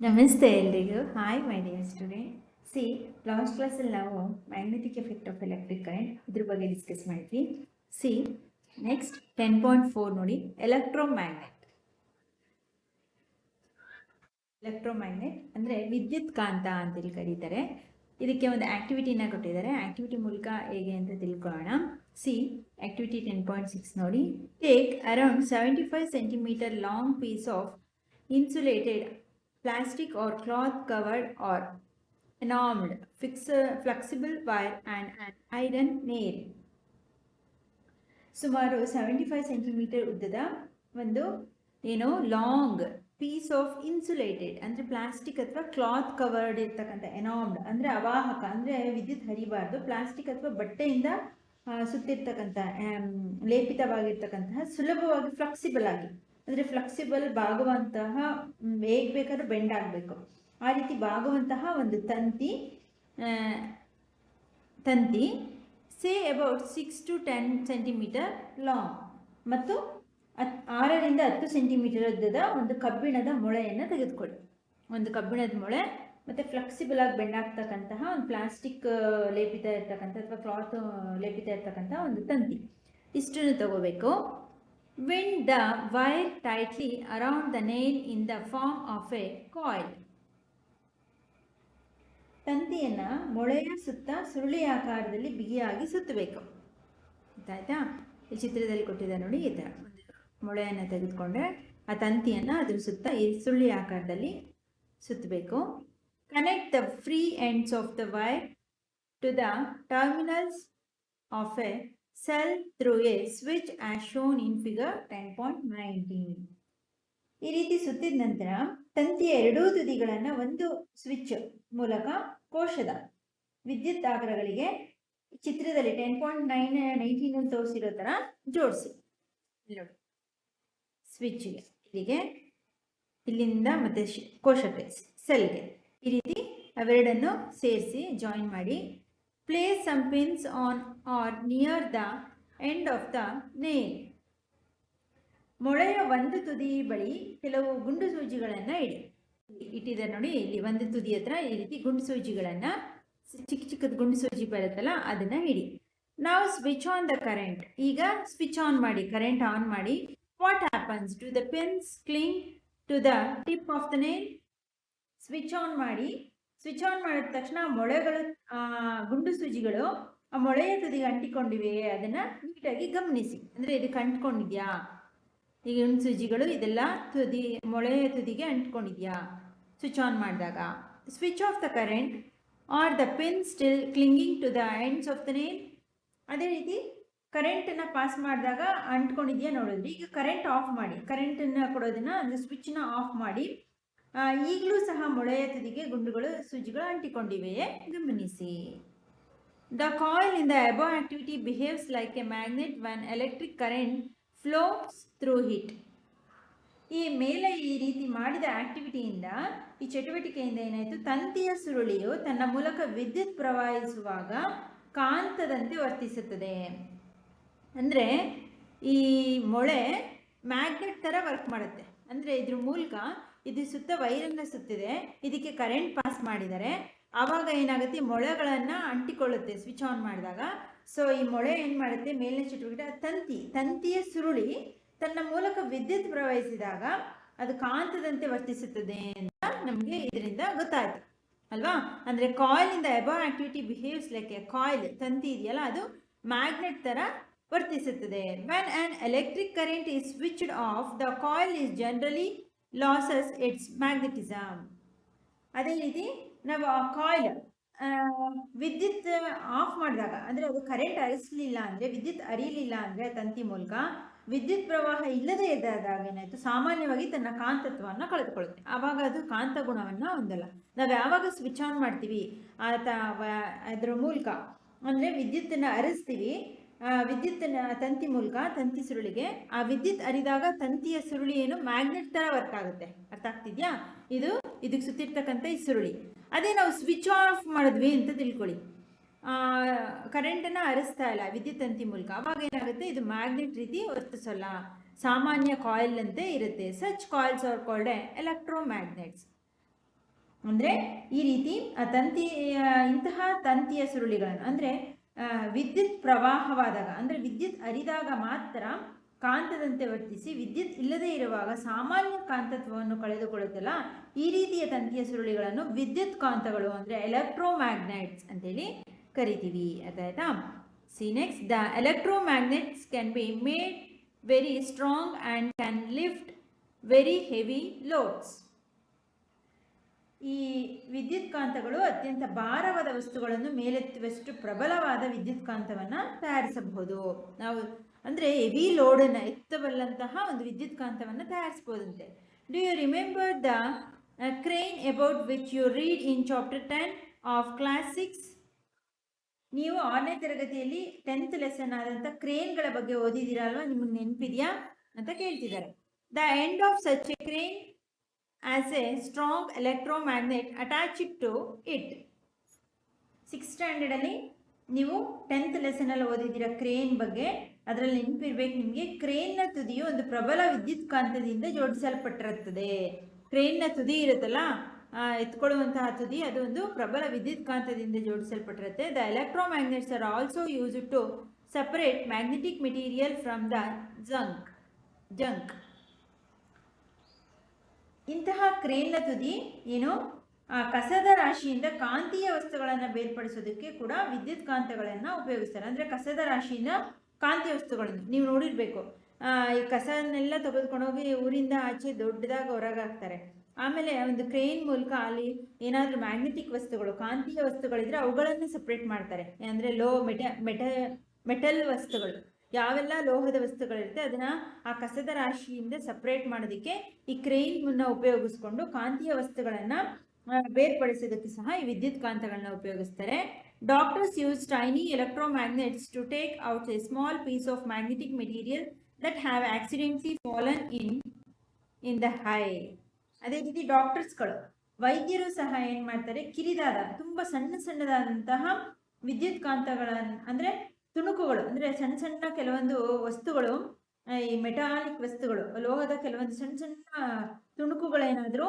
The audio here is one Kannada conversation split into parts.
ನಮಸ್ತೆ ಎಲ್ರಿಗೂ. Hi my dear student see last ಕ್ಲಾಸಲ್ಲಿ ನಾವು magnetic effect of electric current ಇದ್ರ ಬಗ್ಗೆ ಡಿಸ್ಕಸ್ ಮಾಡಿದ್ವಿ. See next ten point four ನೋಡಿ ಎಲೆಕ್ಟ್ರೋ ಮ್ಯಾಗ್ನೆಟ್ ಎಲೆಕ್ಟ್ರೋ ಮ್ಯಾಗ್ನೆಟ್ ಅಂದರೆ ವಿದ್ಯುತ್ ಕಾಂತ ಅಂತೇಳಿ ಕರೀತಾರೆ. ಇದಕ್ಕೆ ಒಂದು ಆಕ್ಟಿವಿಟಿನ ಕೊಟ್ಟಿದ್ದಾರೆ. ಆಕ್ಟಿವಿಟಿ ಮೂಲಕ ಹೇಗೆ ಅಂತ ತಿಳ್ಕೊಳ್ಳೋಣ. See activity ten point six ನೋಡಿ. Take around seventy five centimetre long piece of insulated plastic or cloth covered or enameled fix flexible wire and an iron nail. ಸುಮಾರು ಸೆವೆಂಟಿ ಫೈವ್ ಸೆಂಟಿಮೀಟರ್ ಉದ್ದದ ಒಂದು, ಏನು ಲಾಂಗ್ ಪೀಸ್ ಆಫ್ ಇನ್ಸುಲೇಟೆಡ್ ಅಂದರೆ ಪ್ಲಾಸ್ಟಿಕ್ ಅಥವಾ ಕ್ಲಾತ್ ಕವರ್ಡ್ ಇರ್ತಕ್ಕಂಥ ಎನಾಮ್ಡ್ ಅಂದರೆ ಅವಾಹಕ, ಅಂದರೆ ವಿದ್ಯುತ್ ಹರಿಬಾರ್ದು ಪ್ಲಾಸ್ಟಿಕ್ ಅಥವಾ ಬಟ್ಟೆಯಿಂದ ಸುತ್ತಿರ್ತಕ್ಕಂಥ ಲೇಪಿತವಾಗಿರ್ತಕ್ಕಂತಹ ಸುಲಭವಾಗಿ ಫ್ಲೆಕ್ಸಿಬಲ್ ಆಗಿ ಅಂದರೆ ಫ್ಲೆಕ್ಸಿಬಲ್ ಬಾಗುವಂತಹ ಹೇಗೆ ಬೇಕಾದ್ರೂ ಬೆಂಡ್ ಆಗಬೇಕು. ಆ ರೀತಿ ಬಾಗುವಂತಹ ಒಂದು ತಂತಿ ತಂತಿ say about six to ten centimetre long ಮತ್ತು ಹತ್, ಆರರಿಂದ ಹತ್ತು ಸೆಂಟಿಮೀಟರ್ ಉದ್ದದ ಒಂದು ಕಬ್ಬಿಣದ ಮೊಳೆಯನ್ನು ತೆಗೆದುಕೊಳ್ಳಿ. ಒಂದು ಕಬ್ಬಿಣದ ಮೊಳೆ ಮತ್ತು ಫ್ಲೆಕ್ಸಿಬಲ್ ಆಗಿ ಬೆಂಡ್ ಆಗ್ತಕ್ಕಂತಹ ಒಂದು ಪ್ಲಾಸ್ಟಿಕ್ ಲೇಪಿತ ಇರ್ತಕ್ಕಂಥ ಅಥವಾ ಕ್ಲಾತ್ ಲೇಪಿತ ಇರ್ತಕ್ಕಂಥ ಒಂದು ತಂತಿ. ಇಷ್ಟನ್ನು ತಗೋಬೇಕು. Wind the wire tightly around the nail in the form of a coil. ತಂತಿಯನ್ನ ಮೊಳೆಯ ಸುತ್ತ ಸುರುಳಿ ಆಕಾರದಲ್ಲಿ ಬಿಗಿಯಾಗಿ ಸುತ್ತಬೇಕು. ಗೊತ್ತಾಯ್ತಾ ಈ ಚಿತ್ರದಲ್ಲಿ ಕೊಟ್ಟಿದ್ದ ನೋಡಿ ಈ ಥರ ಮೊಳೆಯನ್ನು ತೆಗೆದುಕೊಂಡ್ರೆ ಆ ತಂತಿಯನ್ನು ಅದ್ರ ಸುತ್ತ ಈ ಸುರುಳಿ ಆಕಾರದಲ್ಲಿ ಸುತ್ತಬೇಕು. Connect the free ends of the wire to the terminals of a a switch as shown in figure ten point nineteen ಈ ರೀತಿ ಸುತ್ತಿದ ನಂತರ ತಂತಿಯ ಎರಡೂ ತುದಿಗಳನ್ನು ಒಂದು ಸ್ವಿಚ್ ಮೂಲಕ ಕೋಶದ ವಿದ್ಯುತ್ ಆಗ್ರಗಳಿಗೆ ಚಿತ್ರದಲ್ಲಿ ಟೆನ್ ಪಾಯಿಂಟ್ ನೈನ್ ನೈನ್ಟೀನ್ ತೋರಿಸಿರೋ ಥರ ಜೋಡಿಸಿ. ನೋಡಿ. ಸ್ವಿಚ್ಗೆ ಇಲ್ಲಿಗೆ, ಇಲ್ಲಿಂದ ಮತ್ತೆ ಕೋಶಕ್ಕೆ ಸೆಲ್ಗೆ ಈ ರೀತಿ ಅವೆರಡನ್ನು ಸೇರಿಸಿ ಜಾಯಿನ್ ಮಾಡಿ place some pins on or near the end of the nail. ಮೊಳೆಯ ಒಂದು ತುದಿ ಬಳಿ ಕೆಲವು ಗುಂಡು ಸೂಜಿಗಳನ್ನು ಇಡಿ. ಇಟ್ಟಿದ್ದಾರೆ ನೋಡಿ, ಇಲ್ಲಿ ಒಂದು ತುದಿ ಹತ್ರ ಈ ರೀತಿ ಗುಂಡು ಸೂಜಿಗಳನ್ನು, ಚಿಕ್ಕ ಚಿಕ್ಕದ ಗುಂಡು ಸೂಜಿ ಬರುತ್ತಲ್ಲ, ಅದನ್ನು ಇಡಿ. ನಾವು ಸ್ವಿಚ್ ಆನ್ ದ ಕರೆಂಟ್ ಈಗ ಸ್ವಿಚ್ ಆನ್ ಮಾಡಿ ಕರೆಂಟ್ ಆನ್ ಮಾಡಿ what happens to the pins cling to the tip of the nail switch on ಮಾಡಿ ಸ್ವಿಚ್ ಆನ್ ಮಾಡಿದ ತಕ್ಷಣ ಮೊಳೆಗಳು ಗುಂಡು ಸೂಜಿಗಳು ಆ ಮೊಳೆಯ ತುದಿಗೆ ಅಂಟಿಕೊಂಡಿವೆ. ಅದನ್ನ ನೀಟಾಗಿ ಗಮನಿಸಿ. ಅಂದ್ರೆ ಇದಕ್ಕೆ ಅಂಟ್ಕೊಂಡಿದ್ಯಾ ಈಗ ಗುಂಡು ಸೂಜಿಗಳು ಇದೆಲ್ಲ ತುದಿ, ಮೊಳೆಯ ತುದಿಗೆ ಅಂಟ್ಕೊಂಡಿದ್ಯಾ? ಸ್ವಿಚ್ ಆನ್ ಮಾಡಿದಾಗ. Switch off the current are the pin still clinging to the ends of the nail ಅದೇ ರೀತಿ ಕರೆಂಟನ್ನು ಪಾಸ್ ಮಾಡಿದಾಗ ಅಂಟ್ಕೊಂಡಿದ್ಯಾ ನೋಡಿದ್ರಿ. ಈಗ ಕರೆಂಟ್ ಆಫ್ ಮಾಡಿ. ಕರೆಂಟನ್ನು ಕೊಡೋದನ್ನ ಅಂದರೆ ಸ್ವಿಚ್ನ ಆಫ್ ಮಾಡಿ. ಈಗಲೂ ಸಹ ಮೊಳೆಯ ತುದಿಗೆ ಗುಂಡುಗಳು, ಸೂಜಿಗಳು ಅಂಟಿಕೊಂಡಿವೆಯೇ ಗಮನಿಸಿ. The coil in the above activity behaves like a magnet when electric current flows through it ಈ ಮೇಲೆ ಈ ರೀತಿ ಮಾಡಿದ ಆಕ್ಟಿವಿಟಿಯಿಂದ ಈ ಚಟುವಟಿಕೆಯಿಂದ ಏನಾಯಿತು? ತಂತಿಯ ಸುರುಳಿಯು ತನ್ನ ಮೂಲಕ ವಿದ್ಯುತ್ ಪ್ರವಹಿಸುವಾಗ ಕಾಂತದಂತೆ ವರ್ತಿಸುತ್ತದೆ. ಅಂದರೆ, ಈ ಮೊಳೆ ಮ್ಯಾಗ್ನೆಟ್ ಥರ ವರ್ಕ್ ಮಾಡುತ್ತೆ. ಅಂದರೆ ಇದ್ರ ಮೂಲಕ ಇದು ಸುತ್ತ ವೈರನ್ನು ಸುತ್ತಿದೆ. ಇದಕ್ಕೆ ಕರೆಂಟ್ ಪಾಸ್ ಮಾಡಿದರೆ ಆವಾಗ ಏನಾಗುತ್ತೆ? ಮೊಳೆಗಳನ್ನು ಅಂಟಿಕೊಳ್ಳುತ್ತೆ ಸ್ವಿಚ್ ಆನ್ ಮಾಡಿದಾಗ. ಸೊ ಈ ಮೊಳೆ ಏನು ಮಾಡುತ್ತೆ? ಮೇಲಿನ ಚಟುವಟಿಕೆ ತಂತಿ, ತಂತಿಯ ಸುರುಳಿ ತನ್ನ ಮೂಲಕ ವಿದ್ಯುತ್ ಪ್ರವಹಿಸಿದಾಗ ಅದು ಕಾಂತದಂತೆ ವರ್ತಿಸುತ್ತದೆ ಅಂತ ನಮಗೆ ಇದರಿಂದ ಗೊತ್ತಾಯ್ತು. ಅಲ್ವಾ? ಅಂದರೆ coil in the above activity behaves like a coil ತಂತಿ ಇದೆಯಲ್ಲ, ಅದು ಮ್ಯಾಗ್ನೆಟ್ ಥರ ವರ್ತಿಸುತ್ತದೆ. When an electric current is switched off the coil is generally loses its magnetism ಅದೇ ರೀತಿ ನಾವು ಆ ಕಾಯಿಲ್ ವಿದ್ಯುತ್ ಆಫ್ ಮಾಡಿದಾಗ, ಅಂದರೆ ಅದು ಕರೆಂಟ್ ಹರಿಸಲಿಲ್ಲ ಅಂದರೆ, ವಿದ್ಯುತ್ ಅರಿಯಲಿಲ್ಲ ಅಂದರೆ ತಂತಿ ಮೂಲಕ ವಿದ್ಯುತ್ ಪ್ರವಾಹ ಇಲ್ಲದೇ ಇದ್ದಾಗ ಏನಾಯಿತು? ಸಾಮಾನ್ಯವಾಗಿ ತನ್ನ ಕಾಂತತ್ವವನ್ನು ಕಳೆದುಕೊಳ್ಳುತ್ತೆ. ಆವಾಗ ಅದು ಕಾಂತ ಗುಣವನ್ನು ಹೊಂದಲ್ಲ. ನಾವು ಯಾವಾಗ ಸ್ವಿಚ್ ಆನ್ ಮಾಡ್ತೀವಿ? ಆತ ಅದರ ಮೂಲಕ. ಅಂದರೆ ವಿದ್ಯುತ್ತನ್ನು ಹರಿಸ್ತೀವಿ. ಆ, ವಿದ್ಯುತ್ತನ್ನ ತಂತಿ ಮೂಲಕ ತಂತಿ ಸುರುಳಿಗೆ ಆ ವಿದ್ಯುತ್ ಅರಿದಾಗ ತಂತಿಯ ಸುರುಳಿ ಏನು? ಮ್ಯಾಗ್ನೆಟ್ ಥರ ವರ್ಕ್ ಆಗುತ್ತೆ. ಅರ್ಥ ಆಗ್ತಿದ್ಯಾ? ಇದು ಇದಕ್ಕೆ ಸುತ್ತಿರ್ತಕ್ಕಂಥ ಈ ಸುರುಳಿ. ಅದೇ ನಾವು ಸ್ವಿಚ್ ಆಫ್ ಮಾಡಿದ್ವಿ ಅಂತ ತಿಳ್ಕೊಳ್ಳಿ. ಕರೆಂಟನ್ನು ಹರಿಸ್ತಾ ಇಲ್ಲ ವಿದ್ಯುತ್ ತಂತಿ ಮೂಲಕ. ಅವಾಗ ಏನಾಗುತ್ತೆ? ಇದು ಮ್ಯಾಗ್ನೆಟ್ ರೀತಿ ವರ್ತಿಸಲ್ಲ ಸಾಮಾನ್ಯ ಕಾಯಿಲ್ ಅಂತೆ ಇರುತ್ತೆ. Such coils are called electromagnets ಅಂದರೆ ಈ ರೀತಿ ಆ ತಂತಿ ಇಂತಹ ತಂತಿಯ ಸುರುಳಿಗಳನ್ನು ಅಂದರೆ ವಿದ್ಯುತ್ ಪ್ರವಾಹವಾದಾಗ, ಅಂದರೆ ವಿದ್ಯುತ್ ಅರಿದಾಗ ಮಾತ್ರ ಕಾಂತದಂತೆ ವರ್ತಿಸಿ, ವಿದ್ಯುತ್ ಇಲ್ಲದೇ ಇರುವಾಗ ಸಾಮಾನ್ಯ ಕಾಂತತ್ವವನ್ನು ಕಳೆದುಕೊಳ್ಳುತ್ತಲ್ಲ, ಈ ರೀತಿಯ ತಂತಿಯ ಸುರುಳಿಗಳನ್ನು ವಿದ್ಯುತ್ ಕಾಂತಗಳು, ಅಂದರೆ ಎಲೆಕ್ಟ್ರೋಮ್ಯಾಗ್ನೆಟ್ಸ್ ಅಂತೇಳಿ ಕರಿತೀವಿ. ಅದಾಯ್ತಾ? See next the electromagnets can be made very strong and can lift very heavy loads ಈ ವಿದ್ಯುತ್ ಕಾಂತಗಳು ಅತ್ಯಂತ ಭಾರವಾದ ವಸ್ತುಗಳನ್ನು ಮೇಲೆತ್ತುವಷ್ಟು ಪ್ರಬಲವಾದ ವಿದ್ಯುತ್ ಕಾಂತವನ್ನು ತಯಾರಿಸಬಹುದು. ನಾವು ಅಂದರೆ ಹೆವಿ ಲೋಡನ್ನು ಎತ್ತಬಲ್ಲಂತಹ ಒಂದು ವಿದ್ಯುತ್ ಕಾಂತವನ್ನು ತಯಾರಿಸಬಹುದಂತೆ do you remember the crane about which you read in chapter ten of class six ನೀವು ಆರನೇ ತರಗತಿಯಲ್ಲಿ ಟೆಂತ್ ಲೆಸನ್ ಆದಂಥ ಕ್ರೇನ್ಗಳ ಬಗ್ಗೆ ಓದಿದ್ದೀರಾ ಅಲ್ವಾ? ನಿಮಗೆ ನೆನಪಿದೆಯಾ ಅಂತ ಕೇಳ್ತಿದ್ದಾರೆ. The end of such a crane as a strong electromagnet attached to it six ಸ್ಟ್ಯಾಂಡರ್ಡಲ್ಲಿ ನೀವು ಟೆಂತ್ ಲೆಸನಲ್ಲಿ ಓದಿದ್ದೀರ ಕ್ರೇನ್ ಬಗ್ಗೆ. ಅದರಲ್ಲಿ ನೆನಪಿರ್ಬೇಕು ನಿಮಗೆ. ಕ್ರೇನ್ನ ತುದಿಯು ಒಂದು ಪ್ರಬಲ ವಿದ್ಯುತ್ ಕಾಂತದಿಂದ ಜೋಡಿಸಲ್ಪಟ್ಟಿರುತ್ತದೆ. ಕ್ರೇನ್ನ ತುದಿ ಇರುತ್ತಲ್ಲ ಎತ್ಕೊಳ್ಳುವಂತಹ ತುದಿ, ಅದು ಒಂದು ಪ್ರಬಲ ವಿದ್ಯುತ್ ಕಾಂತದಿಂದ ಜೋಡಿಸಲ್ಪಟ್ಟಿರುತ್ತೆ. The electromagnets are also use to separate magnetic material from the junk junk ಇಂತಹ ಕ್ರೇನ್ನ ತುದಿ, ಏನು, ಆ ಕಸದ ರಾಶಿಯಿಂದ ಕಾಂತೀಯ ವಸ್ತುಗಳನ್ನು ಬೇರ್ಪಡಿಸೋದಕ್ಕೆ ಕೂಡ ವಿದ್ಯುತ್ ಕಾಂತಗಳನ್ನು ಉಪಯೋಗಿಸ್ತಾರೆ. ಅಂದರೆ ಕಸದ ರಾಶಿಯಿಂದ ಕಾಂತೀಯ ವಸ್ತುಗಳನ್ನು, ನೀವು ನೋಡಿರಬೇಕು. ಈ ಕಸನ್ನೆಲ್ಲ ತೆಗೆದುಕೊಂಡೋಗಿ ಊರಿಂದ ಆಚೆ ದೊಡ್ಡದಾಗಿ ಹೊರಗಾಕ್ತಾರೆ. ಆಮೇಲೆ ಒಂದು ಕ್ರೇನ್ ಮೂಲಕ ಅಲ್ಲಿ ಏನಾದರೂ ಮ್ಯಾಗ್ನೆಟಿಕ್ ವಸ್ತುಗಳು, ಕಾಂತೀಯ ವಸ್ತುಗಳಿದ್ರೆ ಅವುಗಳನ್ನು ಸಪ್ರೇಟ್ ಮಾಡ್ತಾರೆ. ಅಂದರೆ ಲೋ ಮೆಟ ಮೆಟ ಮೆಟಲ್ ವಸ್ತುಗಳು. ಯಾವೆಲ್ಲ ಲೋಹದ ವಸ್ತುಗಳಿರುತ್ತೆ ಅದನ್ನ ಆ ಕಸದ ರಾಶಿಯಿಂದ ಸಪ್ರೇಟ್ ಮಾಡೋದಕ್ಕೆ ಈ ಕ್ರೇನ್ ಉಪಯೋಗಿಸ್ಕೊಂಡು ಕಾಂತೀಯ ವಸ್ತುಗಳನ್ನ ಬೇರ್ಪಡಿಸೋದಕ್ಕೆ ಸಹ ಈ ವಿದ್ಯುತ್ ಕಾಂತಗಳನ್ನ ಉಪಯೋಗಿಸ್ತಾರೆ. Doctors use tiny electromagnets to take out a small piece of magnetic material that have accidentally fallen in in the high ಅದೇ ರೀತಿ ಡಾಕ್ಟರ್ಸ್ಗಳು ವೈದ್ಯರು ಸಹ ಏನು ಮಾಡ್ತಾರೆ, ಕಿರಿದಾದ, ತುಂಬ ಸಣ್ಣ ಸಣ್ಣದಾದಂತಹ ವಿದ್ಯುತ್ ಕಾಂತಗಳನ್ನು, ಅಂದರೆ ತುಣುಕುಗಳು, ಅಂದರೆ ಸಣ್ಣ ಸಣ್ಣ ಕೆಲವೊಂದು ವಸ್ತುಗಳು ಈ ಮೆಟಾಲಿಕ್ ವಸ್ತುಗಳು, ಲೋಹದ ಕೆಲವೊಂದು ಸಣ್ಣ ಸಣ್ಣ ತುಣುಕುಗಳೇನಾದರೂ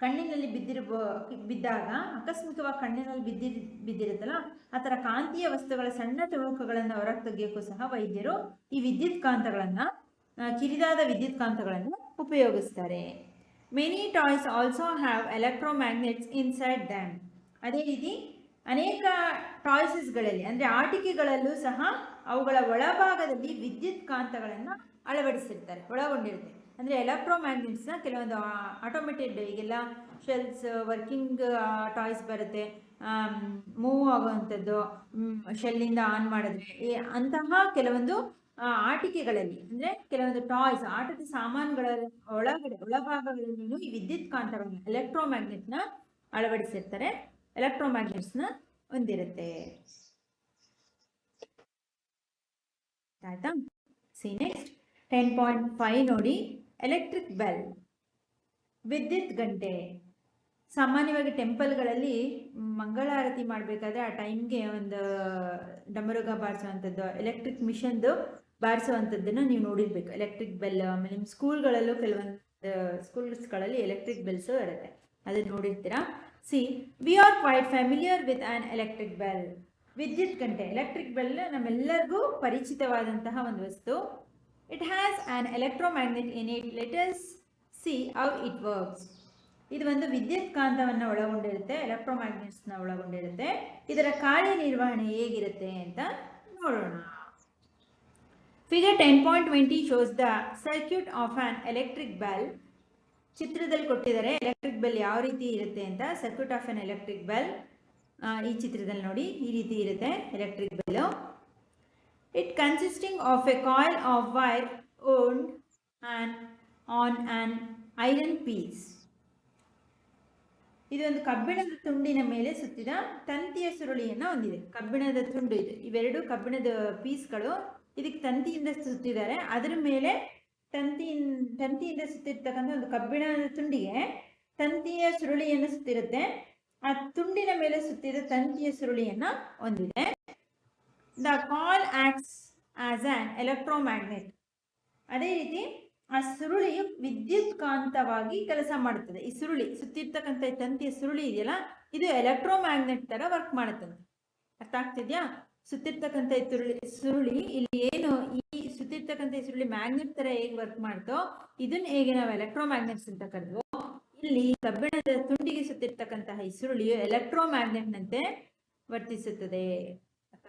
ಕಣ್ಣಿನಲ್ಲಿ ಬಿದ್ದಿರಬ, ಬಿದ್ದಾಗ, ಆಕಸ್ಮಿಕವಾಗಿ ಕಣ್ಣಿನಲ್ಲಿ ಬಿದ್ದಿ, ಬಿದ್ದಿರುತ್ತಲ್ಲ, ಆ ಥರ ಕಾಂತೀಯ ವಸ್ತುಗಳ ಸಣ್ಣ ತುಣುಕುಗಳನ್ನು ಹೊರಗೆ ತೆಗೆಯೋಕ್ಕೂ ಸಹ ವೈದ್ಯರು ಈ ವಿದ್ಯುತ್ ಕಾಂತಗಳನ್ನು ಕಿರಿದಾದ ವಿದ್ಯುತ್ ಕಾಂತಗಳನ್ನು ಉಪಯೋಗಿಸ್ತಾರೆ. Many toys also have electromagnets inside them ಅದೇ ರೀತಿ ಅನೇಕ ಟಾಯ್ಸಸ್ಗಳಲ್ಲಿ ಅಂದರೆ ಆಟಿಕೆಗಳಲ್ಲೂ ಸಹ ಅವುಗಳ ಒಳಭಾಗದಲ್ಲಿ ವಿದ್ಯುತ್ ಕಾಂತಗಳನ್ನು ಅಳವಡಿಸಿರ್ತಾರೆ, ಒಳಗೊಂಡಿರುತ್ತೆ. ಅಂದರೆ ಎಲೆಕ್ಟ್ರೋಮ್ಯಾಗ್ನೆಟ್ಸ್ನ ಕೆಲವೊಂದು ಆಟೋಮೇಟೆಡ್ ಈಗೆಲ್ಲ ಶೆಲ್ಸ್ ವರ್ಕಿಂಗ್ ಟಾಯ್ಸ್ ಬರುತ್ತೆ. ಮೂವ್ ಆಗುವಂಥದ್ದು ಶೆಲ್ಲಿಂದ ಆನ್ ಮಾಡಿದ್ರೆ ಅಂತಹ ಕೆಲವೊಂದು ಆಟಿಕೆಗಳಲ್ಲಿ, ಅಂದರೆ ಕೆಲವೊಂದು ಟಾಯ್ಸ್ ಆಟದ ಸಾಮಾನುಗಳ ಒಳಗಡೆ ಒಳಭಾಗಗಳಲ್ಲೂ ಈ ವಿದ್ಯುತ್ ಕಾಂತಗಳನ್ನು ಎಲೆಕ್ಟ್ರೋಮ್ಯಾಗ್ನೆಟ್ನ ಅಳವಡಿಸಿರ್ತಾರೆ. ಎಲೆಕ್ಟ್ರೋಮ್ಯಾಗ್ನೆಟ್ಸ್ನ ಹೊಂದಿರುತ್ತೆ ಆಯ್ತಾ see next ten point five ನೋಡಿ ಎಲೆಕ್ಟ್ರಿಕ್ ಬೆಲ್ ವಿದ್ಯುತ್ ಗಂಟೆ. ಸಾಮಾನ್ಯವಾಗಿ ಟೆಂಪಲ್ಗಳಲ್ಲಿ ಮಂಗಳಾರತಿ ಮಾಡಬೇಕಾದ್ರೆ ಆ ಟೈಮ್ಗೆ ಒಂದು ಡಮರುಗ ಬಾರಿಸುವಂಥದ್ದು ಎಲೆಕ್ಟ್ರಿಕ್ ಮಿಷನ್ದು ಬಾರಿಸುವಂಥದ್ದನ್ನು ನೀವು ನೋಡಿರ್ಬೇಕು. ಎಲೆಕ್ಟ್ರಿಕ್ ಬೆಲ್ ಆಮೇಲೆ ನಿಮ್ಮ ಸ್ಕೂಲ್ಗಳಲ್ಲೂ ಕೆಲವೊಂದು ಸ್ಕೂಲ್ಸ್ಗಳಲ್ಲಿ ಎಲೆಕ್ಟ್ರಿಕ್ ಬೆಲ್ಸು ಇರುತ್ತೆ. ಅದನ್ನು ನೋಡಿರ್ತೀರಾ? See we are quite familiar with an electric bell ವಿದ್ಯುತ್ ಗಂಟೆ ಎಲೆಕ್ಟ್ರಿಕ್ ಬೆಲ್ ನಮ್ಮೆಲ್ಲರಿಗೂ ಪರಿಚಿತವಾದಂತಹ ಒಂದು ವಸ್ತು. It has an electromagnet in it let's see how it works ಇದು ಒಂದು ವಿದ್ಯುತ್ ಕಾಂತವನ್ನು ಒಳಗೊಂಡಿರುತ್ತೆ ಎಲೆಕ್ಟ್ರೋಮ್ಯಾಗ್ನೆಟ್ಸ್ನ ಒಳಗೊಂಡಿರುತ್ತೆ. ಇದರ ಕಾರ್ಯನಿರ್ವಹಣೆ ಹೇಗಿರುತ್ತೆ ಅಂತ ನೋಡೋಣ. Figure ten point twenty shows the circuit of an electric bell ಚಿತ್ರದಲ್ಲಿ ಕೊಟ್ಟಿದ್ದಾರೆ ಎಲೆಕ್ಟ್ರಿಕ್ ಬೆಲ್ ಯಾವ ರೀತಿ ಇರುತ್ತೆ ಅಂತ circuit of an electric bell ಈ ಚಿತ್ರದಲ್ಲಿ ನೋಡಿ, ಈ ರೀತಿ ಇರುತ್ತೆ electric bell it consisting of a coil of wire on and an an iron piece ಇದೊಂದು ಕಬ್ಬಿಣದ ತುಂಡಿನ ಮೇಲೆ ಸುತ್ತಿದ ತಂತಿಯ ಸುರುಳಿಯನ್ನು ಹೊಂದಿದೆ. ಕಬ್ಬಿಣದ ತುಂಡು ಇದು. ಇವೆರಡು ಕಬ್ಬಿಣದ ಪೀಸ್ಗಳು ಇದಕ್ಕೆ ತಂತಿಯಿಂದ ಸುತ್ತಿದ್ದಾರೆ. ಅದರ ಮೇಲೆ ತಂತಿ ತಂತಿಯಿಂದ ಸುತ್ತಿರ್ತಕ್ಕಂಥ ಒಂದು ಕಬ್ಬಿಣದ ತುಂಡಿಗೆ ತಂತಿಯ ಸುರುಳಿಯನ್ನು ಸುತ್ತಿರುತ್ತೆ. ಆ ತುಂಡಿನ ಮೇಲೆ ಸುತ್ತಿದ ತಂತಿಯ ಸುರುಳಿಯನ್ನ ಹೊಂದಿದೆ. The coil acts as an electromagnet ಅದೇ ರೀತಿ ಆ ಸುರುಳಿಯು ವಿದ್ಯುತ್ಕಾಂತವಾಗಿ ಕೆಲಸ ಮಾಡುತ್ತದೆ. ಈ ಸುರುಳಿ, ಸುತ್ತಿರ್ತಕ್ಕಂಥ ತಂತಿಯ ಸುರುಳಿ ಇದೆಯಲ್ಲ, ಇದು ಎಲೆಕ್ಟ್ರೋಮ್ಯಾಗ್ನೆಟ್ ತರ ವರ್ಕ್ ಮಾಡುತ್ತದೆ. ಅರ್ಥ ಆಗ್ತಿದ್ಯಾ? ಸುತ್ತಿರ್ತಕ್ಕಂಥ ಸುರುಳಿ ಸುರುಳಿ ಇಲ್ಲಿ ಏನು ಈ ಹೆಸರುಳ್ಳಿ ಮ್ಯಾಗ್ನೆಟ್ ತರ ಹೇಗೆ ವರ್ಕ್ ಮಾಡ್ತೋ ಇದನ್ನ ಹೇಗೆ ನಾವು ಎಲೆಕ್ಟ್ರೋ ಮ್ಯಾಗ್ನೆಟ್ಸ್ ಅಂತ ಕರೆದ್ವು, ಇಲ್ಲಿ ಕಬ್ಬಿಣದ ತುಂಡಿಗೆ ಸುತ್ತಿರ್ತಕ್ಕಂತಹ ಈ ಎಲೆಕ್ಟ್ರೋ ಎಲೆಕ್ಟ್ರೋಮ್ಯಾಗ್ನೆಟ್ ನಂತೆ ವರ್ತಿಸುತ್ತದೆ.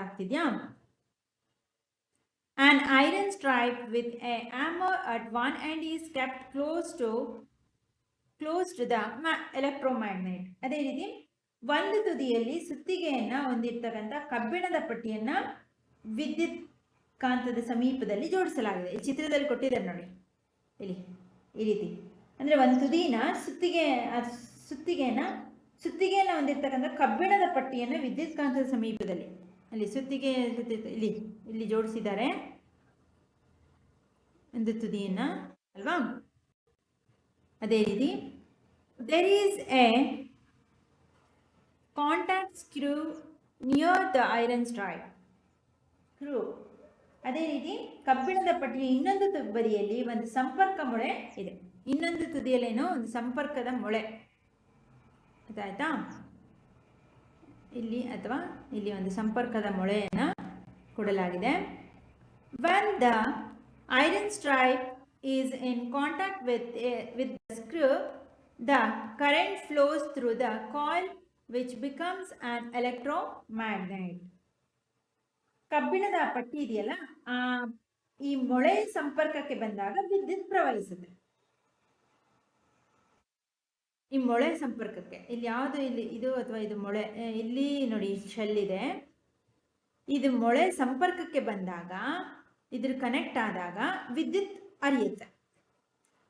ಆಗ್ತಿದ್ಯಾ an iron strip with a hammer at one end is kept close to close to the electromagnet ಅದೇ ರೀತಿ, ಒಂದು ತುದಿಯಲ್ಲಿ ಸುತ್ತಿಗೆಯನ್ನ ಹೊಂದಿರ್ತಕ್ಕಂಥ ಕಬ್ಬಿಣದ ಪಟ್ಟಿಯನ್ನ ವಿದ್ಯುತ್ ಕಾಂತದ ಸಮೀಪದಲ್ಲಿ ಜೋಡಿಸಲಾಗಿದೆ. ಈ ಚಿತ್ರದಲ್ಲಿ ಕೊಟ್ಟಿದ್ದಾರೆ ನೋಡಿ. ಇಲ್ಲಿ, ಈ ರೀತಿ. ಅಂದ್ರೆ ಒಂದು ತುದಿನ ಸುತ್ತಿಗೆ ಆ ಸುತ್ತಿಗೆಯನ್ನ ಹೊಂದಿರ್ತಕ್ಕಂಥ ಕಬ್ಬಿಣದ ಪಟ್ಟಿಯನ್ನು ವಿದ್ಯುತ್ ಕಾಂತದ ಸಮೀಪದಲ್ಲಿ. ಅಲ್ಲಿ ಸುತ್ತಿಗೆ ಇಲ್ಲಿ ಇಲ್ಲಿ ಜೋಡಿಸಿದ್ದಾರೆ. ಒಂದು ತುದಿಯನ್ನ, ಅಲ್ವಾ? ಅದೇ ರೀತಿ. There is a contact screw near the iron strike screw ಅದೇ ರೀತಿ ಕಬ್ಬಿಣದ ಪಟ್ಟಿಯ ಇನ್ನೊಂದು ಬದಿಯಲ್ಲಿ ಒಂದು ಸಂಪರ್ಕ ಮೊಳೆ ಇದೆ ಇನ್ನೊಂದು ತುದಿಯಲ್ಲೇನೋ ಒಂದು ಸಂಪರ್ಕದ ಮೊಳೆ ಗೊತ್ತಾಯ್ತಾ ಇಲ್ಲಿ ಅಥವಾ ಇಲ್ಲಿ ಒಂದು ಸಂಪರ್ಕದ ಮೊಳೆಯನ್ನ ಕೊಡಲಾಗಿದೆ when the iron stripe is in contact with a, with the screw the current flows through the coil which becomes an electromagnet ಕಬ್ಬಿಣದ ಪಟ್ಟಿ ಇದೆಯಲ್ಲ, ಆ, ಈ ಮೊಳೆ ಸಂಪರ್ಕಕ್ಕೆ ಬಂದಾಗ ವಿದ್ಯುತ್ ಪ್ರವಹಿಸುತ್ತೆ. ಈ ಮೊಳೆ ಸಂಪರ್ಕಕ್ಕೆ, ಇಲ್ಲಿ ಯಾವುದು, ಇಲ್ಲಿ ಇದು ಅಥವಾ ಇದು ಮೊಳೆ ಇಲ್ಲಿ ನೋಡಿ ಶೆಲ್ ಇದೆ. ಇದು ಮೊಳೆ ಸಂಪರ್ಕಕ್ಕೆ ಬಂದಾಗ, ಇದ್ರ ಕನೆಕ್ಟ್ ಆದಾಗ ವಿದ್ಯುತ್ ಅರಿಯುತ್ತೆ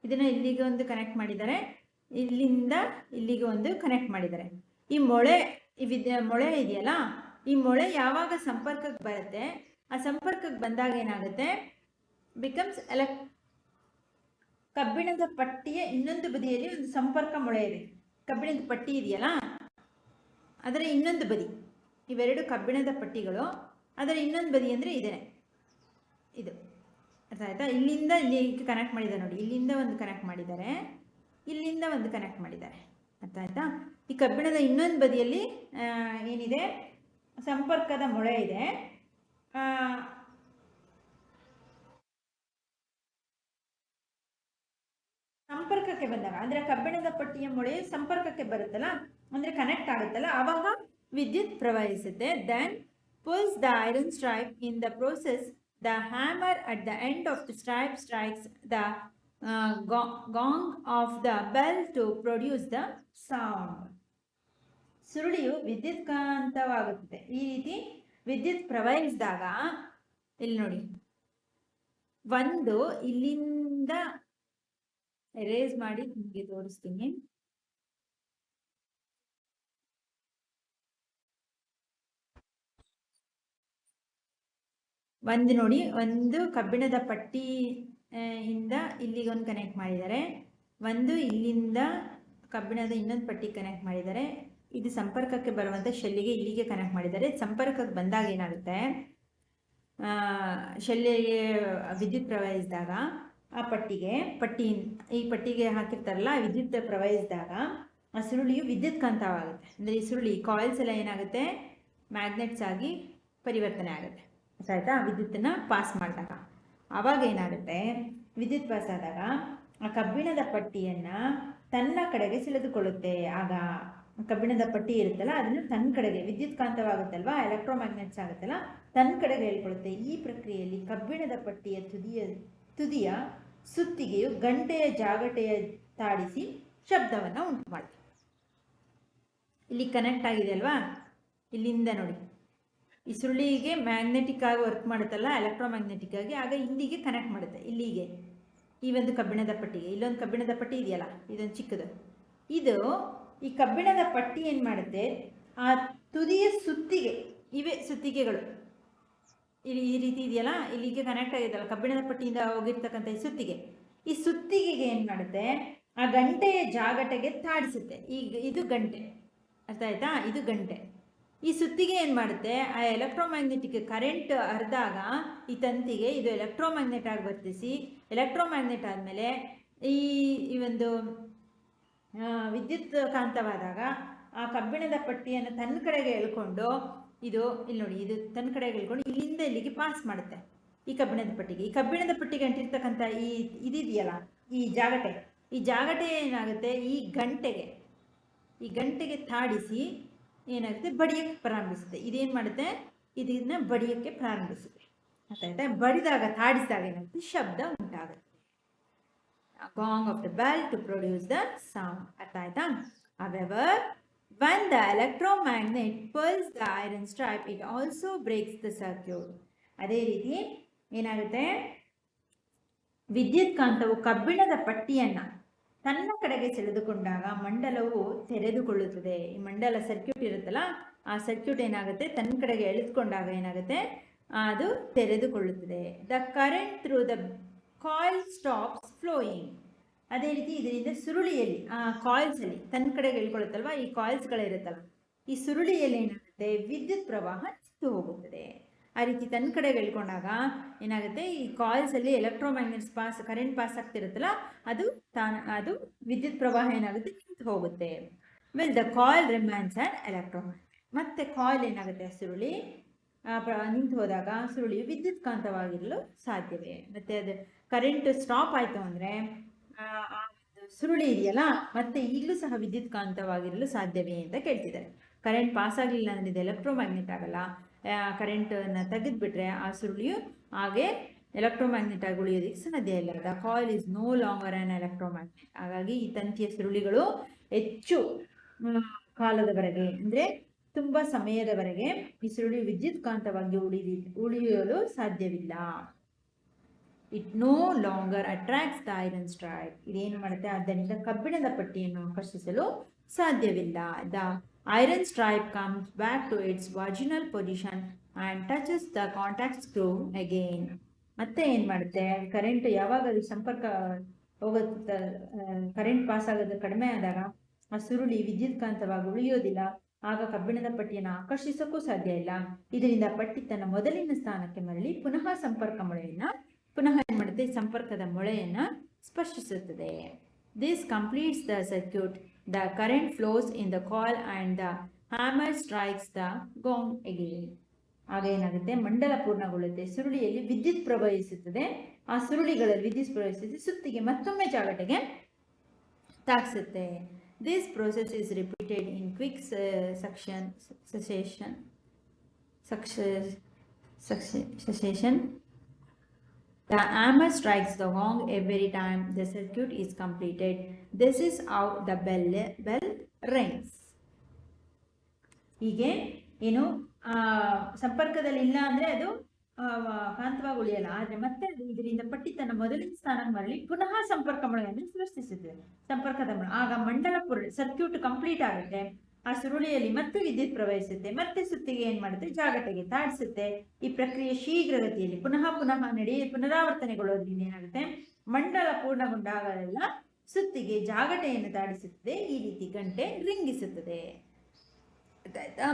ಇದನ್ನ ಇಲ್ಲಿಗೆ ಒಂದು ಕನೆಕ್ಟ್ ಮಾಡಿದ್ದಾರೆ, ಇಲ್ಲಿಂದ ಇಲ್ಲಿಗೆ ಒಂದು ಕನೆಕ್ಟ್ ಮಾಡಿದ್ದಾರೆ. ಈ ಮೊಳೆ, ಈ ವಿದ್ಯ, ಮೊಳೆ ಇದೆಯಲ್ಲ ಈ ಮೊಳೆ ಯಾವಾಗ ಸಂಪರ್ಕಕ್ಕೆ ಬರುತ್ತೆ, ಆ ಸಂಪರ್ಕಕ್ಕೆ ಬಂದಾಗ ಏನಾಗುತ್ತೆ? ಬಿಕಮ್ಸ್ ಎಲೆಕ್ ಕಬ್ಬಿಣದ ಪಟ್ಟಿಯ ಇನ್ನೊಂದು ಬದಿಯಲ್ಲಿ ಒಂದು ಸಂಪರ್ಕ ಮೊಳೆ ಇದೆ. ಕಬ್ಬಿಣದ ಪಟ್ಟಿ ಇದೆಯಲ್ಲ? ಅದರ ಇನ್ನೊಂದು ಬದಿ. ಇವೆರಡು ಕಬ್ಬಿಣದ ಪಟ್ಟಿಗಳು, ಅದರ ಇನ್ನೊಂದು ಬದಿ ಅಂದರೆ ಇದೇನೆ ಇದು. ಅರ್ಥ ಆಯ್ತಾ? ಇಲ್ಲಿಂದ ಇಲ್ಲಿ ಕನೆಕ್ಟ್ ಮಾಡಿದ್ದಾರೆ ನೋಡಿ. ಇಲ್ಲಿಂದ ಒಂದು ಕನೆಕ್ಟ್ ಮಾಡಿದ್ದಾರೆ. ಇಲ್ಲಿಂದ ಒಂದು ಕನೆಕ್ಟ್ ಮಾಡಿದ್ದಾರೆ. ಅರ್ಥ ಆಯ್ತಾ? ಈ ಕಬ್ಬಿಣದ ಇನ್ನೊಂದು ಬದಿಯಲ್ಲಿ ಏನಿದೆ? ಸಂಪರ್ಕದ ಮೊಳೆ ಇದೆ ಸಂಪರ್ಕಕ್ಕೆ ಬಂದಾಗ ಅಂದ್ರೆ ಕಬ್ಬಿಣದ ಪಟ್ಟಿಯ ಮೊಳೆ ಸಂಪರ್ಕಕ್ಕೆ ಬರುತ್ತಲ್ಲ ಅಂದ್ರೆ ಕನೆಕ್ಟ್ ಆಗುತ್ತಲ್ಲ ಆವಾಗ ವಿದ್ಯುತ್ ಪ್ರವಹಿಸುತ್ತೆ then iron stripe in the process the hammer at the end of the stripe strikes the uh, go- gong of the bell to produce the sound ಸುರುಳಿಯು ವಿದ್ಯುತ್ಕಾಂತವಾಗುತ್ತದೆ. ಈ ರೀತಿ ವಿದ್ಯುತ್ ಪ್ರವಹಿಸಿದಾಗ, ಇಲ್ಲಿ ನೋಡಿ. ಒಂದು ಇಲ್ಲಿಂದ ರೇಸ್ ಮಾಡಿ ನಿಮಗೆ ತೋರಿಸ್ತೀನಿ. ಒಂದು ನೋಡಿ, ಒಂದು ಕಬ್ಬಿಣದ ಪಟ್ಟಿ ಇಂದ ಇಲ್ಲಿಗೆ ಒಂದು ಕನೆಕ್ಟ್ ಮಾಡಿದ್ದಾರೆ. ಒಂದು ಇಲ್ಲಿಂದ ಕಬ್ಬಿಣದ ಇನ್ನೊಂದು ಪಟ್ಟಿ ಕನೆಕ್ಟ್ ಮಾಡಿದ್ದಾರೆ. ಇದು ಸಂಪರ್ಕಕ್ಕೆ ಬರುವಂಥ ಶೆಲ್ಲಿಗೆ ಇಲ್ಲಿಗೆ ಕನೆಕ್ಟ್ ಮಾಡಿದ್ದಾರೆ. ಸಂಪರ್ಕಕ್ಕೆ ಬಂದಾಗ ಏನಾಗುತ್ತೆ? ಶೆಲ್ಲಿಗೆ ವಿದ್ಯುತ್ ಪ್ರವಹಿಸಿದಾಗ ಆ ಪಟ್ಟಿಗೆ, ಪಟ್ಟಿ, ಈ ಪಟ್ಟಿಗೆ ಹಾಕಿರ್ತಾರಲ್ಲ ವಿದ್ಯುತ್ ಪ್ರವಹಿಸಿದಾಗ ಆ ಸುರುಳಿಯು ವಿದ್ಯುತ್ ಕಾಂತವಾಗುತ್ತೆ. ಅಂದರೆ ಈ ಸುರುಳಿ ಕಾಯಿಲ್ಸ್ ಎಲ್ಲ ಏನಾಗುತ್ತೆ? ಮ್ಯಾಗ್ನೆಟ್ಸ್ ಆಗಿ ಪರಿವರ್ತನೆ ಆಗುತ್ತೆ. ವಿದ್ಯುತ್ತನ್ನು ವಿದ್ಯುತ್ತನ್ನ ಪಾಸ್ ಮಾಡಿದಾಗ. ಆವಾಗ ಏನಾಗುತ್ತೆ? ವಿದ್ಯುತ್ ಪಾಸ್ ಆದಾಗ ಆ ಕಬ್ಬಿಣದ ಪಟ್ಟಿಯನ್ನು ತನ್ನ ಕಡೆಗೆ ಸೆಳೆದುಕೊಳ್ಳುತ್ತೆ ಆಗ ಕಬ್ಬಿಣದ ಪಟ್ಟಿ ಇರುತ್ತಲ್ಲ, ಅದನ್ನು ತನ್ನ ಕಡೆಗೆ, ವಿದ್ಯುತ್ ಕಾಂತವಾಗುತ್ತಲ್ವಾ ಎಲೆಕ್ಟ್ರೋಮ್ಯಾಗ್ನೆಟ್ಸ್ ಆಗುತ್ತಲ್ಲ ತನ್ನ ಕಡೆಗೆ ಹೇಳ್ಕೊಳ್ಳುತ್ತೆ. ಈ ಪ್ರಕ್ರಿಯೆಯಲ್ಲಿ ಕಬ್ಬಿಣದ ಪಟ್ಟಿಯ ತುದಿಯ ತುದಿಯ ಸುತ್ತಿಗೆಯು ಗಂಟೆಯ ಜಾಗಟೆಯ ತಾಡಿಸಿ ಶಬ್ದವನ್ನು ಉಂಟು ಮಾಡುತ್ತೆ ಇಲ್ಲಿ ಕನೆಕ್ಟ್ ಆಗಿದೆ ಅಲ್ವಾ? ಇಲ್ಲಿಂದ ನೋಡಿ. ಈ ಸುರುಳಿಗೆ ಮ್ಯಾಗ್ನೆಟಿಕ್ ಆಗಿ ವರ್ಕ್ ಮಾಡುತ್ತಲ್ಲ ಎಲೆಕ್ಟ್ರೋಮ್ಯಾಗ್ನೆಟಿಕ್ ಆಗಿ, ಆಗ ಇಲ್ಲಿಗೆ ಕನೆಕ್ಟ್ ಮಾಡುತ್ತೆ. ಇಲ್ಲಿಗೆ, ಈ ಒಂದು ಕಬ್ಬಿಣದ ಪಟ್ಟಿಗೆ. ಇಲ್ಲೊಂದು ಕಬ್ಬಿಣದ ಪಟ್ಟಿ ಇದೆಯಲ್ಲ, ಇದೊಂದು ಚಿಕ್ಕದು. ಇದು ಈ ಕಬ್ಬಿಣದ ಪಟ್ಟಿ ಏನು ಮಾಡುತ್ತೆ? ಆ ತುದಿಯ ಸುತ್ತಿಗೆ, ಇವೆ ಸುತ್ತಿಗೆಗಳು. ಇಲ್ಲಿ ಈ ರೀತಿ ಇದೆಯಲ್ಲ? ಇಲ್ಲಿಗೆ ಕನೆಕ್ಟ್ ಆಗಿದೆಯಲ್ಲ, ಕಬ್ಬಿಣದ ಪಟ್ಟಿಯಿಂದ ಹೋಗಿರ್ತಕ್ಕಂಥ ಈ ಸುತ್ತಿಗೆ. ಈ ಸುತ್ತಿಗೆಗೆ ಏನು ಮಾಡುತ್ತೆ? ಆ ಗಂಟೆಯ ಜಾಗಟೆಗೆ ತಾಡಿಸುತ್ತೆ. ಈಗ ಇದು ಗಂಟೆ. ಅರ್ಥ ಆಯ್ತಾ? ಇದು ಗಂಟೆ. ಈ ಸುತ್ತಿಗೆ ಏನು ಮಾಡುತ್ತೆ? ಆ ಎಲೆಕ್ಟ್ರೋಮ್ಯಾಗ್ನೆಟಿಕ್ ಕರೆಂಟ್ ಹರಿದಾಗ ಈ ತಂತಿಗೆ ಇದು ಎಲೆಕ್ಟ್ರೋಮ್ಯಾಗ್ನೆಟ್ ಆಗಿ ವರ್ತಿಸಿ. ಎಲೆಕ್ಟ್ರೋಮ್ಯಾಗ್ನೆಟ್ ಆದಮೇಲೆ ಈ ಒಂದು ವಿದ್ಯುತ್ ಕಾಂತವಾದಾಗ ಆ ಕಬ್ಬಿಣದ ಪಟ್ಟಿಯನ್ನು ತನ್ನ ಕಡೆಗೆ ಎಳ್ಕೊಂಡು ಇದು ಇಲ್ಲಿ ನೋಡಿ, ಇದು ತನ್ನ ಕಡೆಗೆ ಎಳ್ಕೊಂಡು ಇಲ್ಲಿಂದ ಇಲ್ಲಿಗೆ ಪಾಸ್ ಮಾಡುತ್ತೆ. ಈ ಕಬ್ಬಿಣದ ಪಟ್ಟಿಗೆ. ಈ ಕಬ್ಬಿಣದ ಪಟ್ಟಿಗೆ ಅಂಟಿರ್ತಕ್ಕಂಥ ಈ ಇದಿದೆಯಲ್ಲ, ಈ ಜಾಗಟೆ. ಈ ಜಾಗಟೆ ಏನಾಗುತ್ತೆ? ಈ ಗಂಟೆಗೆ ಈ ಗಂಟೆಗೆ ತಾಡಿಸಿ ಏನಾಗುತ್ತೆ? ಬಡಿಯಕ್ಕೆ ಪ್ರಾರಂಭಿಸುತ್ತೆ. ಇದೇನು ಮಾಡುತ್ತೆ? ಇದನ್ನು ಬಡಿಯಕ್ಕೆ ಪ್ರಾರಂಭಿಸುತ್ತೆ. ಅರ್ಥಾಯ್ತಾ ಬಡಿದಾಗ, ತಾಡಿಸಿದಾಗ ಏನಾಗುತ್ತೆ? ಶಬ್ದ ಉಂಟಾಗುತ್ತೆ. Gong of the bell to produce the sound. ಅರ್ಥ ಆಯ್ತಾ However, when the electromagnet pulls the iron stripe, it also breaks the circuit. ಅದೇ ರೀತಿ ಏನಾಗುತ್ತೆ? ವಿದ್ಯುತ್ ಕಾಂತವು ಕಬ್ಬಿಣದ ಪಟ್ಟಿಯನ್ನ ತನ್ನ ಕಡೆಗೆ ಸೆಳೆದುಕೊಂಡಾಗ ಮಂಡಲವು ತೆರೆದುಕೊಳ್ಳುತ್ತದೆ. ಈ ಮಂಡಲ ಸರ್ಕ್ಯೂಟ್ ಇರುತ್ತಲ್ಲ ಆ ಸರ್ಕ್ಯೂಟ್ ಏನಾಗುತ್ತೆ? ತನ್ನ ಕಡೆಗೆ ಎಳೆದುಕೊಂಡಾಗ ಏನಾಗುತ್ತೆ? ಅದು ತೆರೆದುಕೊಳ್ಳುತ್ತದೆ. The current through the coil stops flowing ಅದೇ ರೀತಿ ಇದರಿಂದ ಸುರುಳಿಯಲ್ಲಿ, ಆ ಕಾಯಿಲ್ಸ್ ಅಲ್ಲಿ, ತನ್ನ ಕಡೆಗೆ ಹೇಳ್ಕೊಳುತ್ತಲ್ವ ಈ ಕಾಯಿಲ್ಸ್ಗಳಿರುತ್ತಲ್ಲ ಈ ಸುರುಳಿಯಲ್ಲಿ ಏನಾಗುತ್ತೆ? ವಿದ್ಯುತ್ ಪ್ರವಾಹ ನಿಂತು ಹೋಗುತ್ತದೆ. ಆ ರೀತಿ ತನ್ನ ಕಡೆಗೆ ಹೇಳ್ಕೊಂಡಾಗ ಏನಾಗುತ್ತೆ? ಈ ಕಾಯಿಲ್ಸ್ ಅಲ್ಲಿ ಎಲೆಕ್ಟ್ರೋಮ್ಯಾಗ್ನೆಟ್ಸ್ ಪಾಸ್ ಕರೆಂಟ್ ಪಾಸ್ ಆಗ್ತಿರುತ್ತಲ್ಲ? ಅದು ತಾನ, ಅದು ವಿದ್ಯುತ್ ಪ್ರವಾಹ ಏನಾಗುತ್ತೆ? ನಿಂತು ಹೋಗುತ್ತೆ. Well the coil remains and electromagnet ಮತ್ತೆ ಕಾಯಿಲ್ ಏನಾಗುತ್ತೆ? ಸುರುಳಿ ನಿಂತು ಹೋದಾಗ ಸುರುಳಿಯು ವಿದ್ಯುತ್ ಕಾಂತವಾಗಿರಲು ಸಾಧ್ಯವೇ? ಮತ್ತೆ ಅದು ಕರೆಂಟ್ ಸ್ಟಾಪ್ ಆಯಿತು ಅಂದರೆ ಸುರುಳಿ ಇದೆಯಲ್ಲ, ಮತ್ತೆ ಈಗಲೂ ಸಹ ವಿದ್ಯುತ್ ಕಾಂತವಾಗಿರಲು ಸಾಧ್ಯವೇ ಅಂತ ಕೇಳ್ತಿದ್ದಾರೆ. ಕರೆಂಟ್ ಪಾಸ್ ಆಗಲಿಲ್ಲ ಅಂದರೆ ಇದು ಎಲೆಕ್ಟ್ರೋಮ್ಯಾಗ್ನೆಟ್ ಆಗಲ್ಲ. ಕರೆಂಟನ್ನು ತೆಗೆದುಬಿಟ್ರೆ ಆ ಸುರುಳಿಯು ಹಾಗೆ ಎಲೆಕ್ಟ್ರೋಮ್ಯಾಗ್ನೆಟ್ ಆಗಿ ಉಳಿಯೋದಕ್ಕೆ ಸಾಧ್ಯ ಇಲ್ಲ. The coil is no longer an electromagnet ಹಾಗಾಗಿ ಈ ತಂತಿಯ ಸುರುಳಿಗಳು ಹೆಚ್ಚು ಕಾಲದವರೆಗೆ, ಅಂದರೆ ತುಂಬ ಸಮಯದವರೆಗೆ ಈ ಸುರುಳಿ ವಿದ್ಯುತ್ ಕಾಂತವಾಗಿ ಉಳಿದಿ, ಉಳಿಯಲು ಸಾಧ್ಯವಿಲ್ಲ. It no longer attracts the iron strip ಇದೇನು ಮಾಡುತ್ತೆ? ಆದ್ದರಿಂದ ಕಬ್ಬಿಣದ ಪಟ್ಟಿಯನ್ನು ಆಕರ್ಷಿಸಲು ಸಾಧ್ಯವಿಲ್ಲ. The iron strip comes back to its original position and touches the contact screw again ಮತ್ತೆ ಏನು ಮಾಡುತ್ತೆ? ಕರೆಂಟ್ ಯಾವಾಗ ಸಂಪರ್ಕ ಹೋಗುತ್ತೆ ಕರೆಂಟ್ ಪಾಸ್ ಆಗೋದು ಕಡಿಮೆ ಆದಾಗ ಆ ಸುರುಳಿ ವಿದ್ಯುತ್ಕಾಂತವಾಗಿ ಉಳಿಯೋದಿಲ್ಲ. ಆಗ ಕಬ್ಬಿಣದ ಪಟ್ಟಿಯನ್ನು ಆಕರ್ಷಿಸೋಕ್ಕೂ ಸಾಧ್ಯ ಇಲ್ಲ. ಇದರಿಂದ ಪಟ್ಟಿ ತನ್ನ ಮೊದಲಿನ ಸ್ಥಾನಕ್ಕೆ ಮರಳಿ ಪುನಃ ಸಂಪರ್ಕ ಮೊಳೆಯನ್ನ ಪುನಃ ಏನು ಮಾಡುತ್ತೆ? ಸಂಪರ್ಕದ ಮೊಳೆಯನ್ನು ಸ್ಪರ್ಶಿಸುತ್ತದೆ. This completes the circuit the current flows in the coil and the hammer strikes the gong again ಆಗ ಏನಾಗುತ್ತೆ? ಮಂಡಲ ಪೂರ್ಣಗೊಳ್ಳುತ್ತೆ. ಸುರುಳಿಯಲ್ಲಿ ವಿದ್ಯುತ್ ಪ್ರವಹಿಸುತ್ತದೆ. ಆ ಸುರುಳಿಗಳಲ್ಲಿ ವಿದ್ಯುತ್ ಪ್ರವಹಿಸುತ್ತೆ. ಸುತ್ತಿಗೆ ಮತ್ತೊಮ್ಮೆ ಜಾಗಟೆಗೆ ತಾಗಿಸುತ್ತೆ this process is repeated in quick suction succession succession The hammer strikes the gong every time the circuit is completed. This is how the bell, bell rings. ಹೀಗೆ ಏನು ಸಂಪರ್ಕದಲ್ಲಿ ಇಲ್ಲ ಅಂದ್ರೆ ಅದು ಕಾಂತವಾಗಿ ಉಳಿಯಲ್ಲ ಆದ್ರೆ ಮತ್ತೆ ಇದರಿಂದ ಪಟ್ಟಿ ತನ್ನ ಮೊದಲಿನ ಸ್ಥಾನಕ್ಕೆ ಮರಳಿ ಪುನಃ ಸಂಪರ್ಕ ಮೊಳೆಯನ್ನು ಸೃಷ್ಟಿಸುತ್ತದೆ ಸಂಪರ್ಕದ ಮೊಳೆ ಆಗ ಮಂಡಲ ಪುರ ಸರ್ಕ್ಯೂಟ್ ಕಂಪ್ಲೀಟ್ ಆಗುತ್ತೆ ಆ ಸುರುಳಿಯಲ್ಲಿ ಮತ್ತೆ ವಿದ್ಯುತ್ ಪ್ರವಹಿಸುತ್ತೆ, ಮತ್ತೆ ಸುತ್ತಿಗೆ ಏನ್ ಮಾಡುತ್ತೆ? ಜಾಗಟೆಗೆ ತಾಡಿಸುತ್ತೆ. ಈ ಪ್ರಕ್ರಿಯೆ ಶೀಘ್ರಗತಿಯಲ್ಲಿ ಪುನಃ ಪುನಃ ನಡೆಯ, ಪುನರಾವರ್ತನೆಗೊಳ್ಳೋದ್ರಿಂದ ಏನಾಗುತ್ತೆ? ಮಂಡಲ ಪೂರ್ಣಗೊಂಡಾಗಲೆಲ್ಲ ಸುತ್ತಿಗೆ ಜಾಗಟೆಯನ್ನು ತಾಡಿಸುತ್ತದೆ, ಈ ರೀತಿ ಗಂಟೆ ರಿಂಗಿಸುತ್ತದೆ. ಗೊತ್ತಾಯ್ತಾ?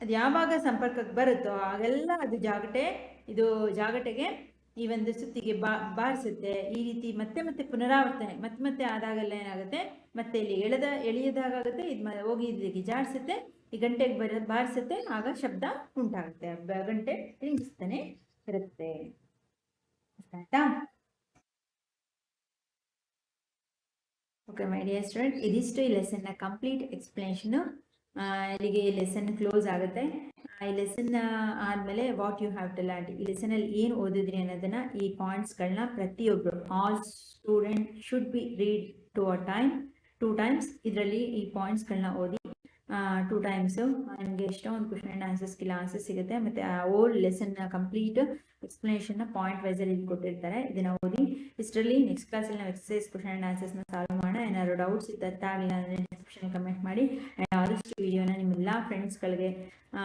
ಅದು ಯಾವಾಗ ಸಂಪರ್ಕಕ್ಕೆ ಬರುತ್ತೋ, ಆಗೆಲ್ಲ ಅದು ಜಾಗಟೆ ಇದು ಜಾಗಟೆಗೆ ಈ ಒಂದು ಸುತ್ತಿಗೆ ಬಾ, ಬಾರಿಸುತ್ತೆ. ಈ ರೀತಿ ಮತ್ತೆ ಮತ್ತೆ ಪುನರಾವರ್ತನೆ, ಮತ್ತೆ ಮತ್ತೆ ಆದಾಗಲ್ಲ ಏನಾಗುತ್ತೆ? ಮತ್ತೆ ಇಲ್ಲಿ ಎಳೆದ ಎಳೆಯದಾಗುತ್ತೆ ಇದು ಹೋಗಿ ಇಲ್ಲಿಗೆ ಜಾಡಿಸುತ್ತೆ ಈ ಗಂಟೆಗೆ ಬರ, ಬಾರಿಸುತ್ತೆ. ಆಗ ಶಬ್ದ ಉಂಟಾಗುತ್ತೆ. ಗಂಟೆ ರಿಂಗಿಸ್ತಾನೆ ಇರುತ್ತೆ. ಓಕೆ ಮೈ ಡಿಯರ್ ಸ್ಟೂಡೆಂಟ್ ಇದಿಷ್ಟು ಈ ಲೆಸನ್ನ ಕಂಪ್ಲೀಟ್ ಎಕ್ಸ್ಪ್ಲನೇಷನು ಇಲ್ಲಿಗೆ ಲೆಸನ್ ಕ್ಲೋಸ್ ಆಗುತ್ತೆ. ಈ ಲೆಸನ್ ಆದಮೇಲೆ what you have to learn ಈ ಲೆಸನಲ್ಲಿ ಏನು ಓದಿದ್ರಿ ಅನ್ನೋದನ್ನ ಈ ಪಾಯಿಂಟ್ಸ್ಗಳನ್ನ ಪ್ರತಿಯೊಬ್ಬರು all student should be read to a time two times ಇದರಲ್ಲಿ ಈ ಪಾಯಿಂಟ್ಸ್ಗಳನ್ನ ಓದಿ ಟೂ ಟೈಮ್ಸ್ ನಿಮ್ಗೆ ಒಂದು ಕ್ವಶನ್ ಆ್ಯಂಡ್ ಆನ್ಸರ್ಸ್ ಇಲ್ಲ ಆನ್ಸರ್ಸ್ ಸಿಗುತ್ತೆ. ಮತ್ತು ಆ ಓಲ್ಡ್ ಲೆಸನ್ ಕಂಪ್ಲೀಟ್ ಎಕ್ಸ್ಪ್ಲನೇಷನ್ನ ಪಾಯಿಂಟ್ ವೈಸಲ್ಲಿ ಇಲ್ಲಿ ಕೊಟ್ಟಿರ್ತಾರೆ. ಇದನ್ನ ಓದಿ. ಇಷ್ಟರಲ್ಲಿ ನೆಕ್ಸ್ಟ್ ಕ್ಲಾಸಲ್ಲಿ ನಾವು ಎಕ್ಸಸೈಸ್ ಕ್ವಶನ್ ಆ್ಯಂಡ್ ಆನ್ಸರ್ಸ್ನ ಸಾಲ್ವ್ ಮಾಡೋಣ. ಏನಾದ್ರು ಡೌಟ್ಸ್ ಇದ್ದ ಆಗಿಲ್ಲ ಅಂದರೆ ಕಮೆಂಟ್ ಮಾಡಿ. ಆದಷ್ಟು ನಿಮ್ಮೆಲ್ಲ ಫ್ರೆಂಡ್ಸ್ಗಳಿಗೆ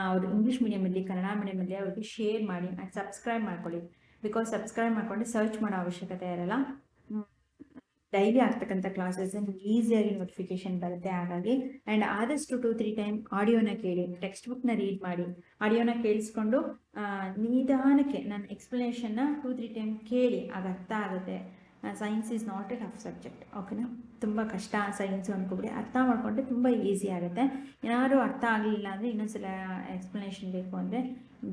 ಅವರು ಇಂಗ್ಲೀಷ್ ಮೀಡಿಯಮಲ್ಲಿ ಕನ್ನಡ ಮೀಡಿಯಮಲ್ಲಿ ಅವ್ರಿಗೆ ಶೇರ್ ಮಾಡಿ ಆ್ಯಂಡ್ ಸಬ್ಸ್ಕ್ರೈಬ್ ಮಾಡ್ಕೊಳ್ಳಿ. ಬಿಕಾಸ್ ಸಬ್ಸ್ಕ್ರೈಬ್ ಮಾಡ್ಕೊಂಡು ಸರ್ಚ್ ಮಾಡೋ ಅವಶ್ಯಕತೆ ಇರಲ್ಲ. ಡೈಲಿ ಆಗ್ತಕ್ಕಂಥ ಕ್ಲಾಸಸ್ ಈಸಿಯಾಗಿ ನೋಟಿಫಿಕೇಶನ್ ಬರುತ್ತೆ ಹಾಗಾಗಿ. ಆ್ಯಂಡ್ ಆದಷ್ಟು ಟು ತ್ರೀ ಟೈಮ್ ಆಡಿಯೋನ ಕೇಳಿ ಟೆಕ್ಸ್ಟ್ ಬುಕ್ನ ರೀಡ್ ಮಾಡಿ. ಆಡಿಯೋನ ಕೇಳಿಸ್ಕೊಂಡು ನಿಧಾನಕ್ಕೆ ನನ್ನ ಎಕ್ಸ್ಪ್ಲನೇಷನ್ನ ಟೂ ತ್ರೀ ಟೈಮ್ ಕೇಳಿ ಆಗ ಅರ್ಥ ಆಗುತ್ತೆ. Science is not a tough subject ಓಕೆನಾ ತುಂಬ ಕಷ್ಟ ಸೈನ್ಸು ಅಂದ್ಕೊಬಿಡಿ ಅರ್ಥ ಮಾಡಿಕೊಂಡ್ರೆ ತುಂಬ ಈಸಿ ಆಗುತ್ತೆ. ಏನಾದರೂ ಅರ್ಥ ಆಗಲಿಲ್ಲ ಅಂದರೆ ಇನ್ನೊಂದ್ಸಲ ಎಕ್ಸ್ಪ್ಲನೇಷನ್ ಬೇಕು ಅಂದರೆ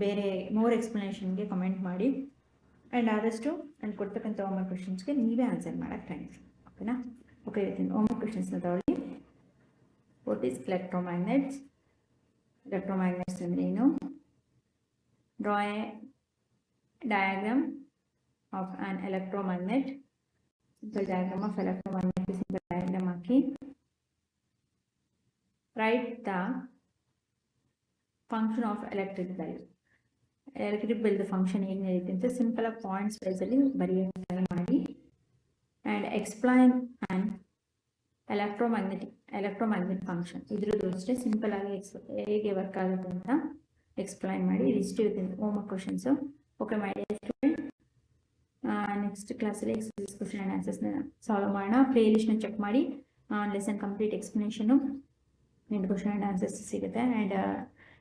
ಬೇರೆ ಮೋರ್ ಎಕ್ಸ್ಪ್ಲನೇಷನ್ಗೆ ಕಮೆಂಟ್ ಮಾಡಿ. ಆ್ಯಂಡ್ ಆದಷ್ಟು ನಾನು ಕೊಡ್ತಕ್ಕಂಥ ಹೋಮ್ವರ್ಕ್ ಕ್ವಶನ್ಸ್ಗೆ ನೀವೇ ಆನ್ಸರ್ ಮಾಡೋಕ್ಕೆ ಟ್ರೈ ಮಾಡಿ ಓಕೆನಾ ಓಕೆ ಇವತ್ತಿನ ಹೋಮ್ವರ್ಕ್ ಕ್ವಶನ್ಸ್ನ ತಗೊಳ್ಳಿ. ವಾಟ್ ಈಸ್ ಎಲೆಕ್ಟ್ರೋಮ್ಯಾಗ್ನೆಟ್ಸ್ ಎಲೆಕ್ಟ್ರೋಮ್ಯಾಗ್ನೆಟ್ಸ್ ಅಂದರೆ ಏನು? Draw a diagram of an electromagnet simple diagram of electromagnet simple diagram ಹಾಕಿ write the function of electric bell electric ಬೆಲ್ದ function ಹೇಗೆ ನಡೀತೆ ಅಂತ ಸಿಂಪಲ್ ಆಗಿ ಪಾಯಿಂಟ್ಸ್ ವೈಸಲ್ಲಿ ಬರೆಯೋಕ್ಕೆ ಮಾಡಿ and explain and electromagnetic electromagnet function ಇದ್ರದ್ದು ಅಷ್ಟೇ ಸಿಂಪಲ್ ಆಗಿ ಎಕ್ಸ್ ಹೇಗೆ ವರ್ಕ್ ಆಗುತ್ತೆ ಅಂತ ಎಕ್ಸ್ಪ್ಲೈನ್ ಮಾಡಿ ಇದಿಷ್ಟು ಇವತ್ತಿನ ಹೋಮ್ ಕ್ವಶನ್ಸು ಓಕೆ ಮಾಡಿ ನೆಕ್ಸ್ಟ್ ಕ್ಲಾಸಲ್ಲಿ ಎಕ್ಸಸೈಸ್ ಕ್ವಶನ್ ಆ್ಯಂಡ್ ಆನ್ಸರ್ಸ್ನ ಸಾಲ್ವ್ ಮಾಡೋಣ. ಪ್ಲೇ ಲಿಸ್ಟ್ನ ಚೆಕ್ ಮಾಡಿ. ಲೆಸನ್ ಕಂಪ್ಲೀಟ್ ಎಕ್ಸ್ಪ್ಲನೇಷನು ನಿಮ್ಗೆ ಕ್ವಶನ್ ಆ್ಯಂಡ್ ಆನ್ಸರ್ಸ್ ಸಿಗುತ್ತೆ. ಆ್ಯಂಡ್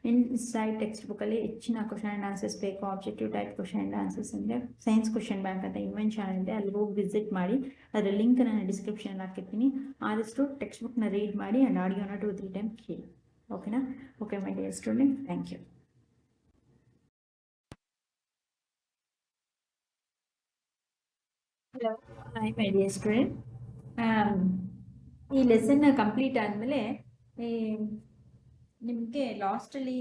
ಇನ್ ಸೈಡ್ ಟೆಕ್ಸ್ಟ್ ಬುಕ್ಕಲ್ಲಿ ಹೆಚ್ಚಿನ ಕ್ವಶನ್ ಆ್ಯಂಡ್ ಆನ್ಸರ್ಸ್ ಬೇಕು. Objective type question and answers ಅಂದರೆ ಸೈನ್ಸ್ ಕ್ವಶನ್ ಬ್ಯಾಂಕ್ ಅಂತ ಇನ್ವೆನ್ಷನ್ ಇದೆ. ಅಲ್ಲಿ ಹೋಗಿ ವಿಸಿಟ್ ಮಾಡಿ. ಅದರ ಲಿಂಕ್ ನಾನು ಡಿಸ್ಕ್ರಿಪ್ಷನ್ ಹಾಕಿರ್ತೀನಿ. ಆದಷ್ಟು ಟೆಕ್ಸ್ಟ್ ಬುಕ್ನ ರೀಡ್ ಮಾಡಿ ಆ್ಯಂಡ್ ಆಡಿಯೋನ ಟು ತ್ರೀ ಟೈಮ್ ಕೇಳಿ. ಓಕೆನಾ okay my dear student thank you hello hi my dear student ಈ ಲೆಸನ್ನ ಕಂಪ್ಲೀಟ್ ಆದಮೇಲೆ ನಿಮಗೆ ಲಾಸ್ಟಲ್ಲಿ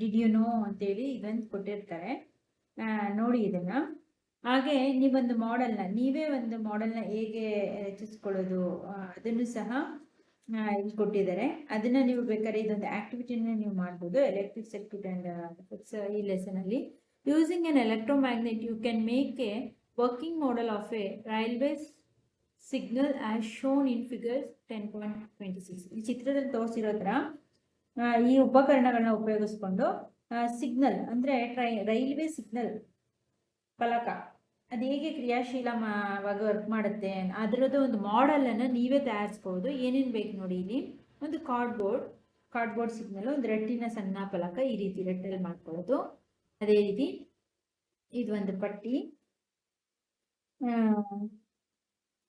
ಡಿಡ್ ಯು ನೋ ಅಂತೇಳಿ ಇದೊಂದು ಕೊಟ್ಟಿರ್ತಾರೆ. ನೋಡಿ ಇದನ್ನ. ಹಾಗೆ ನೀವೊಂದು ಮಾಡೆಲ್ನ ನೀವೇ ಒಂದು ಮಾಡೆಲ್ನ ಹೇಗೆ ರಚಿಸ್ಕೊಳ್ಳೋದು ಅದನ್ನು ಸಹ ಇಲ್ಲಿ ಕೊಟ್ಟಿದ್ದಾರೆ. ಅದನ್ನ ನೀವು ಬೇಕಾದ್ರೆ ಇದೊಂದು ಆಕ್ಟಿವಿಟಿನ ನೀವು ಮಾಡ್ಬೋದು ಎಲೆಕ್ಟ್ರಿಕ್ ಸರ್ಕ್ಯೂಟ್ ಅಂಡ್ ಈ ಲೆಸನ್ ಅಲ್ಲಿ. Using an electromagnet you can make a working model of a railways signal as shown in twenty six ಈ ಚಿತ್ರದಲ್ಲಿ ತೋರಿಸಿರೋ ಥರ ಈ ಉಪಕರಣಗಳನ್ನ ಉಪಯೋಗಿಸ್ಕೊಂಡು ಸಿಗ್ನಲ್ ಅಂದ್ರೆ ಟ್ರೈ ರೈಲ್ವೆ ಸಿಗ್ನಲ್ ಫಲಕ. ಅದು ಹೇಗೆ ಕ್ರಿಯಾಶೀಲವಾಗಿ ವರ್ಕ್ ಮಾಡುತ್ತೆ ಅದರದ್ದು ಒಂದು ಮಾಡೆಲ್ ಅನ್ನ ನೀವೇ ತಯಾರಿಸ್ಬೋದು. ಏನೇನು ಬೇಕು ನೋಡಿ ಇಲ್ಲಿ. ಒಂದು ಕಾರ್ಡ್ಬೋರ್ಡ್ ಕಾರ್ಡ್ಬೋರ್ಡ್ ಸಿಗ್ನಲ್ ಒಂದು ರೆಟ್ಟಿನ ಸಣ್ಣ ಫಲಕ ಈ ರೀತಿ ರೆಟ್ಟಲ್ಲಿ ಮಾಡ್ಕೊಳ್ಳೋದು. ಅದೇ ರೀತಿ, ಇದು ಒಂದು ಪಟ್ಟಿ.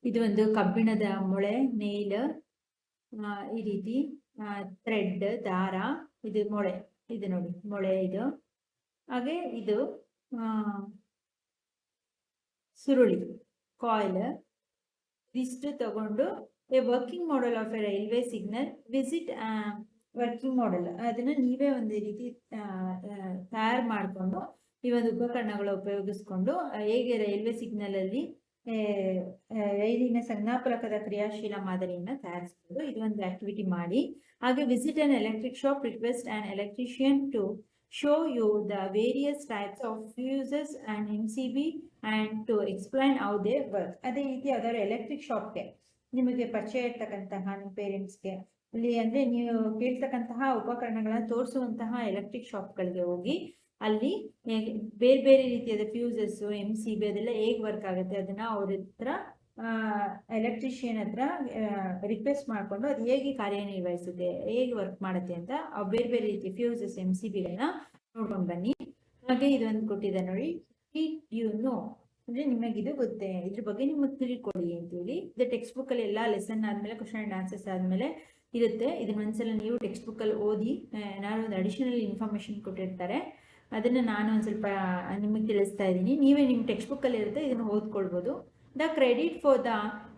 ಇದು ಒಂದು ಕಬ್ಬಿಣದ ಮೊಳೆ ನೇಲ್ ಈ ರೀತಿ ಥ್ರೆಡ್ ದಾರ, ಇದು ಮೊಳೆ, ಇದು ನೋಡಿ, ಮೊಳೆ ಇದು. ಹಾಗೆ ಇದು ಸುರುಳಿ ಕಾಯಿಲ್ ಇದಿಷ್ಟು ತಗೊಂಡು a working model of a railway signal visit working model ಅದನ್ನ ನೀವೇ ಒಂದು ರೀತಿ ತಯಾರು ಮಾಡಿಕೊಂಡು ಈ ಒಂದು ಉಪಕರಣಗಳು ಉಪಯೋಗಿಸ್ಕೊಂಡು ಹೇಗೆ ರೈಲ್ವೆ ಸಿಗ್ನಲ್ ಅಲ್ಲಿ ರೈಲಿನ ಸಂಜ್ಞಾಪಲಕದ ಕ್ರಿಯಾಶೀಲ ಮಾದರಿಯನ್ನ ತಯಾರಿಸ್ಬೋದು. ಇದು ಒಂದು ಆಕ್ಟಿವಿಟಿ ಮಾಡಿ. ಹಾಗೆ visit an electric shop request and electrician to show you the various types of fuses and M C B and to explain how they work ಅದೇ ರೀತಿ ಯಾವ್ದಾದ್ರು ಎಲೆಕ್ಟ್ರಿಕ್ ಶಾಪ್ಗೆ ನಿಮಗೆ ಪರಿಚಯ ಇರ್ತಕ್ಕಂತಹ ನಿಮ್ಮ ಪೇರೆಂಟ್ಸ್ಗೆ ಇಲ್ಲಿ ಅಂದ್ರೆ ನೀವು ಕೇಳ್ತಕ್ಕಂತಹ ಉಪಕರಣಗಳನ್ನ ತೋರಿಸುವಂತಹ ಎಲೆಕ್ಟ್ರಿಕ್ ಶಾಪ್ಗಳಿಗೆ ಹೋಗಿ ಅಲ್ಲಿ ಬೇರೆ ಬೇರೆ ರೀತಿಯಾದ ಫ್ಯೂಸಸ್ ಎಂ ಸಿ ಬಿ ಅದೆಲ್ಲ ಹೇಗೆ ವರ್ಕ್ ಆಗುತ್ತೆ ಅದನ್ನ ಅವ್ರ ಹತ್ರ ಎಲೆಕ್ಟ್ರಿಷಿಯನ್ ಹತ್ರ ರಿಕ್ವೆಸ್ಟ್ ಮಾಡಿಕೊಂಡು ಅದು ಹೇಗೆ ಕಾರ್ಯನಿರ್ವಹಿಸುತ್ತೆ, ಹೇಗೆ ವರ್ಕ್ ಮಾಡುತ್ತೆ ಅಂತ ಬೇರೆ ಬೇರೆ ರೀತಿ ಫ್ಯೂಸಸ್ ಎಂ ಸಿ ಬಿಗಳನ್ನ ನೋಡ್ಕೊಂಡು ಬನ್ನಿ. ಹಾಗೆ ಇದೊಂದು ಕೊಟ್ಟಿದೆ ನೋಡಿ. ಯು ನೋ ಅಂದ್ರೆ ನಿಮಗಿದು ಗೊತ್ತೇ. ಇದ್ರ ಬಗ್ಗೆ ನಿಮಗೆ ತಿಳ್ಕೊಳ್ಳಿ ಅಂತೇಳಿ. ಇದು ಟೆಕ್ಸ್ಟ್ ಬುಕ್ ಅಲ್ಲಿ ಎಲ್ಲಾ ಲೆಸನ್ ಆದಮೇಲೆ ಕ್ವಶನ್ ಅಂಡ್ ಆನ್ಸರ್ಸ್ ಆದ್ಮೇಲೆ ಇರುತ್ತೆ. ಇದನ್ನ ಒಂದ್ಸಲ ನೀವು ಟೆಕ್ಸ್ಟ್ ಬುಕ್ ಅಲ್ಲಿ ಓದಿ ಏನಾದ್ರು ಒಂದು ಅಡಿಷನಲ್ ಇನ್ಫಾರ್ಮೇಶನ್ ಕೊಟ್ಟಿರ್ತಾರೆ. ಅದನ್ನ ನಾನು ಒಂದು ಸ್ವಲ್ಪ ನಿಮಗೆ ತಿಳಿಸ್ತಾ ಇದ್ದೀನಿ. ನೀವೇ ನಿಮ್ಮ ಟೆಕ್ಸ್ಟ್ ಬುಕ್ ಅಲ್ಲಿ ಇರುತ್ತೆ, ಇದನ್ನ ಓದ್ಕೊಳ್ಬೋದು. The credit for the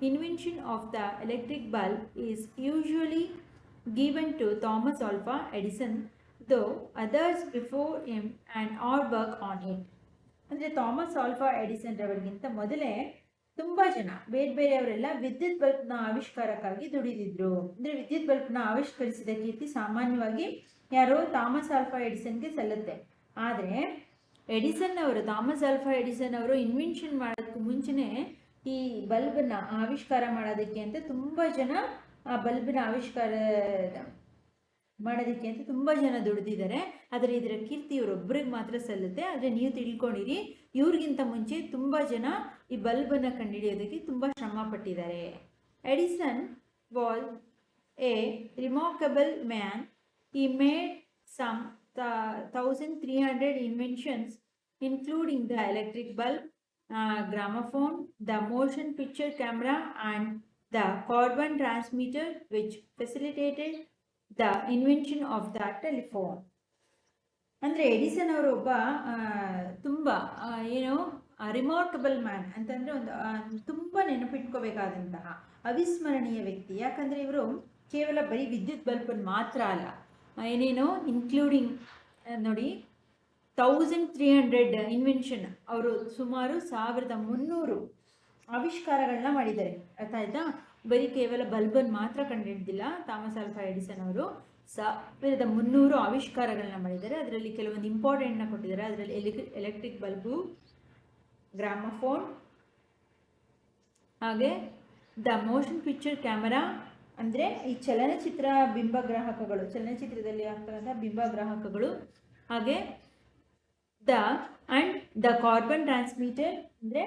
invention of the electric bulb is usually given to Thomas Alpha Edison though others before him and all work on it. ಅಂದ್ರೆ ಥಾಮಸ್ ಆಲ್ಫಾ ಎಡಿಸನ್ ರವರಿಗಿಂತ ಮೊದಲೇ ತುಂಬಾ ಜನ, ಬೇರೆ ಬೇರೆಯವರೆಲ್ಲ ವಿದ್ಯುತ್ ಬಲ್ಬ್ನ ಆವಿಷ್ಕಾರಕ್ಕಾಗಿ ದುಡಿದಿದ್ರು. ಅಂದ್ರೆ ವಿದ್ಯುತ್ ಬಲ್ಬ್ನ ಆವಿಷ್ಕರಿಸಿದ ಕೀರ್ತಿ ಸಾಮಾನ್ಯವಾಗಿ ಯಾರೋ ಥಾಮಸ್ ಆಲ್ಫಾ ಎಡಿಸನ್ಗೆ ಸಲ್ಲುತ್ತೆ. ಆದ್ರೆ ಎಡಿಸನ್ ಅವರು ಥಾಮಸ್ ಅಲ್ಫಾ ಎಡಿಸನ್ ಅವರು ಇನ್ವೆನ್ಷನ್ ಮಾಡೋದಕ್ಕೂ ಮುಂಚೆನೇ ಈ ಬಲ್ಬನ್ನ ಆವಿಷ್ಕಾರ ಮಾಡೋದಕ್ಕೆ ಅಂತ ತುಂಬ ಜನ ಆ ಬಲ್ಬಿನ ಆವಿಷ್ಕಾರ ಮಾಡೋದಕ್ಕೆ ಅಂತ ತುಂಬ ಜನ ದುಡಿದಿದ್ದಾರೆ. ಆದರೆ ಇದರ ಕೀರ್ತಿ ಇವರೊಬ್ಬರಿಗೆ ಮಾತ್ರ ಸಲ್ಲುತ್ತೆ. ಆದರೆ ನೀವು ತಿಳ್ಕೊಂಡಿರಿ, ಇವ್ರಿಗಿಂತ ಮುಂಚೆ ತುಂಬ ಜನ ಈ ಬಲ್ಬನ್ನು ಕಂಡುಹಿಡಿಯೋದಕ್ಕೆ ತುಂಬ ಶ್ರಮ ಪಟ್ಟಿದ್ದಾರೆ Edison was a remarkable man. He made th- 1300 inventions, including the electric bulb, uh, gramophone, the motion picture camera, and the carbon transmitter, which facilitated the invention of the telephone. ಅಂದರೆ ಎಡಿಸನ್ ಅವರು ಒಬ್ಬ ಆ, ತುಂಬ ಏನು ರಿಮಾರ್ಕಬಲ್ ಮ್ಯಾನ್ ಅಂತಂದರೆ ಒಂದು ತುಂಬ ನೆನಪಿಟ್ಕೋಬೇಕಾದಂತಹ ಅವಿಸ್ಮರಣೀಯ ವ್ಯಕ್ತಿ ಯಾಕಂದರೆ ಇವರು ಕೇವಲ ಬರೀ ವಿದ್ಯುತ್ ಬಲ್ಬನ್ನು ಮಾತ್ರ ಅಲ್ಲ ಏನೇನೋ ಇನ್ಕ್ಲೂಡಿಂಗ್ ನೋಡಿ ತೌಸಂಡ್ ತ್ರೀ ಹಂಡ್ರೆಡ್ ಇನ್ವೆನ್ಷನ್ ಅವರು ಸುಮಾರು ಸಾವಿರದ ಮುನ್ನೂರು ಆವಿಷ್ಕಾರಗಳನ್ನ ಮಾಡಿದ್ದಾರೆ. ಅರ್ಥ ಆಯ್ತಾ ಬರೀ ಕೇವಲ ಬಲ್ಬನ್ ಮಾತ್ರ ಕಂಡುಹಿಡಿದಿಲ್ಲ ಥಾಮಸ್ ಆಲ್ಫಾ ಎಡಿಸನ್ ಅವರು ಸಾವಿರದ ಮುನ್ನೂರು ಆವಿಷ್ಕಾರಗಳನ್ನ ಮಾಡಿದ್ದಾರೆ. ಅದರಲ್ಲಿ ಕೆಲವೊಂದು ಇಂಪಾರ್ಟೆಂಟ್ನ ಕೊಟ್ಟಿದ್ದಾರೆ. ಅದರಲ್ಲಿ ಎಲೆಕ್ಟ್ರಿಕ್ ಎಲೆಕ್ಟ್ರಿಕ್ ಬಲ್ಬು ಗ್ರಾಮಫೋನ್ ಹಾಗೆ ದ ಮೋಷನ್ ಪಿಕ್ಚರ್ ಕ್ಯಾಮರಾ ಅಂದರೆ ಈ ಚಲನಚಿತ್ರ ಬಿಂಬಗ್ರಾಹಕಗಳು, ಚಲನಚಿತ್ರದಲ್ಲಿ ಆಗ್ತಕ್ಕಂಥ ಬಿಂಬಗ್ರಾಹಕಗಳು, ಹಾಗೆ the and the carbon transmitter ಅಂದರೆ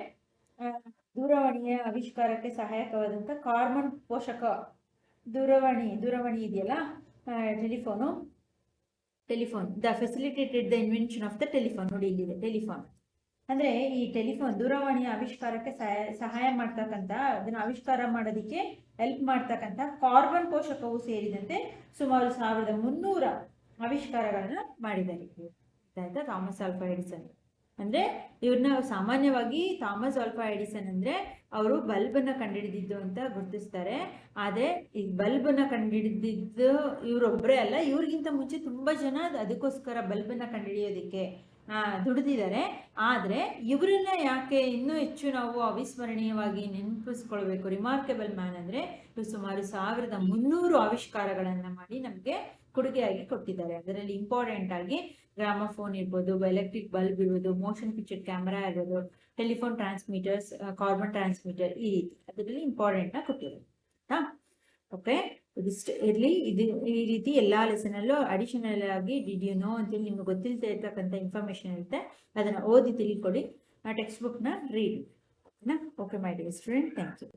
ದೂರವಾಣಿಯ ಆವಿಷ್ಕಾರಕ್ಕೆ ಸಹಾಯಕವಾದಂಥ ಕಾರ್ಬನ್ ಪೋಷಕ ದೂರವಾಣಿ ದೂರವಾಣಿ ಇದೆಯಲ್ಲ telephone, telephone, the facilitated the invention of the telephone ನೋಡಿ ಇಲ್ಲಿದೆ, ಟೆಲಿಫೋನ್. ಅಂದರೆ ಈ ಟೆಲಿಫೋನ್ ದೂರವಾಣಿಯ ಆವಿಷ್ಕಾರಕ್ಕೆ ಸಹಾಯ ಮಾಡ್ತಕ್ಕಂತ ಅದನ್ನ ಆವಿಷ್ಕಾರ ಮಾಡೋದಕ್ಕೆ ಹೆಲ್ಪ್ ಮಾಡ್ತಕ್ಕಂತ ಕಾರ್ಬನ್ ಪೋಷಕವು ಸೇರಿದಂತೆ ಸುಮಾರು ಸಾವಿರದ ಮುನ್ನೂರ ಆವಿಷ್ಕಾರಗಳನ್ನ ಮಾಡಿದ್ದಾರೆ. ಆಯ್ತಾ ಥಾಮಸ್ ಆಲ್ಫಾ ಎಡಿಸನ್. ಅಂದ್ರೆ ಇವ್ರನ್ನ ಸಾಮಾನ್ಯವಾಗಿ ಥಾಮಸ್ ಆಲ್ಫಾ ಎಡಿಸನ್ ಅಂದ್ರೆ ಅವರು ಬಲ್ಬನ್ನು ಕಂಡುಹಿಡಿದಿದ್ದು ಅಂತ ಗುರುತಿಸ್ತಾರೆ. ಆದರೆ ಈ ಬಲ್ಬನ್ನು ಕಂಡುಹಿಡಿದಿದ್ದು ಇವರೊಬ್ಬರೇ ಅಲ್ಲ ಇವ್ರಿಗಿಂತ ಮುಂಚೆ ತುಂಬಾ ಜನ ಅದಕ್ಕೋಸ್ಕರ ಬಲ್ಬನ್ನು ಕಂಡುಹಿಡಿಯೋದಕ್ಕೆ ಆ, ದುಡಿದಿದ್ದಾರೆ. ಆದರೆ ಇವರನ್ನ ಯಾಕೆ ಇನ್ನೂ ಹೆಚ್ಚು ನಾವು ಅವಿಸ್ಮರಣೀಯವಾಗಿ ನೆನಪಿಸ್ಕೊಳ್ಬೇಕು? ರಿಮಾರ್ಕೆಬಲ್ ಮ್ಯಾನ್ ಅಂದರೆ ಇವರು ಸುಮಾರು ಸಾವಿರದ ಮುನ್ನೂರು ಆವಿಷ್ಕಾರಗಳನ್ನು ಮಾಡಿ ನಮಗೆ ಕೊಡುಗೆಯಾಗಿ ಕೊಟ್ಟಿದ್ದಾರೆ. ಅದರಲ್ಲಿ ಇಂಪಾರ್ಟೆಂಟ್ ಆಗಿ ಗ್ರಾಮಫೋನ್ ಇರ್ಬೋದು ಎಲೆಕ್ಟ್ರಿಕ್ ಬಲ್ಬ್ ಇರ್ಬೋದು ಮೋಷನ್ ಪಿಕ್ಚರ್ ಕ್ಯಾಮ್ರಾ ಇರ್ಬೋದು ಟೆಲಿಫೋನ್ ಟ್ರಾನ್ಸ್ಮಿಟರ್ಸ್ ಕಾರ್ಬನ್ ಟ್ರಾನ್ಸ್ಮಿಟರ್ ಈ ರೀತಿ. ಅದರಲ್ಲಿ ಇಂಪಾರ್ಟೆಂಟ್ನ ಕೊಟ್ಟಿದ್ದಾರೆ. ಓಕೆ ಇರಲಿ. ಇದು ಈ ರೀತಿ ಎಲ್ಲ ಲೆಸನಲ್ಲೂ ಅಡಿಷನಲ್ ಆಗಿ ಡಿಡ್ ಯು ನೋ ಅಂತೇಳಿ ನಿಮ್ಗೆ ಗೊತ್ತಿಲ್ಲದೆ ಇರ್ತಕ್ಕಂಥ ಇನ್ಫಾರ್ಮೇಷನ್ ಇರುತ್ತೆ. ಅದನ್ನು ಓದಿ ತಿಳ್ಕೊಡಿ. ಆ ಟೆಕ್ಸ್ಟ್ ಬುಕ್ನ ರೀಡ್ ಓಕೆನಾ? Okay my dear student thank you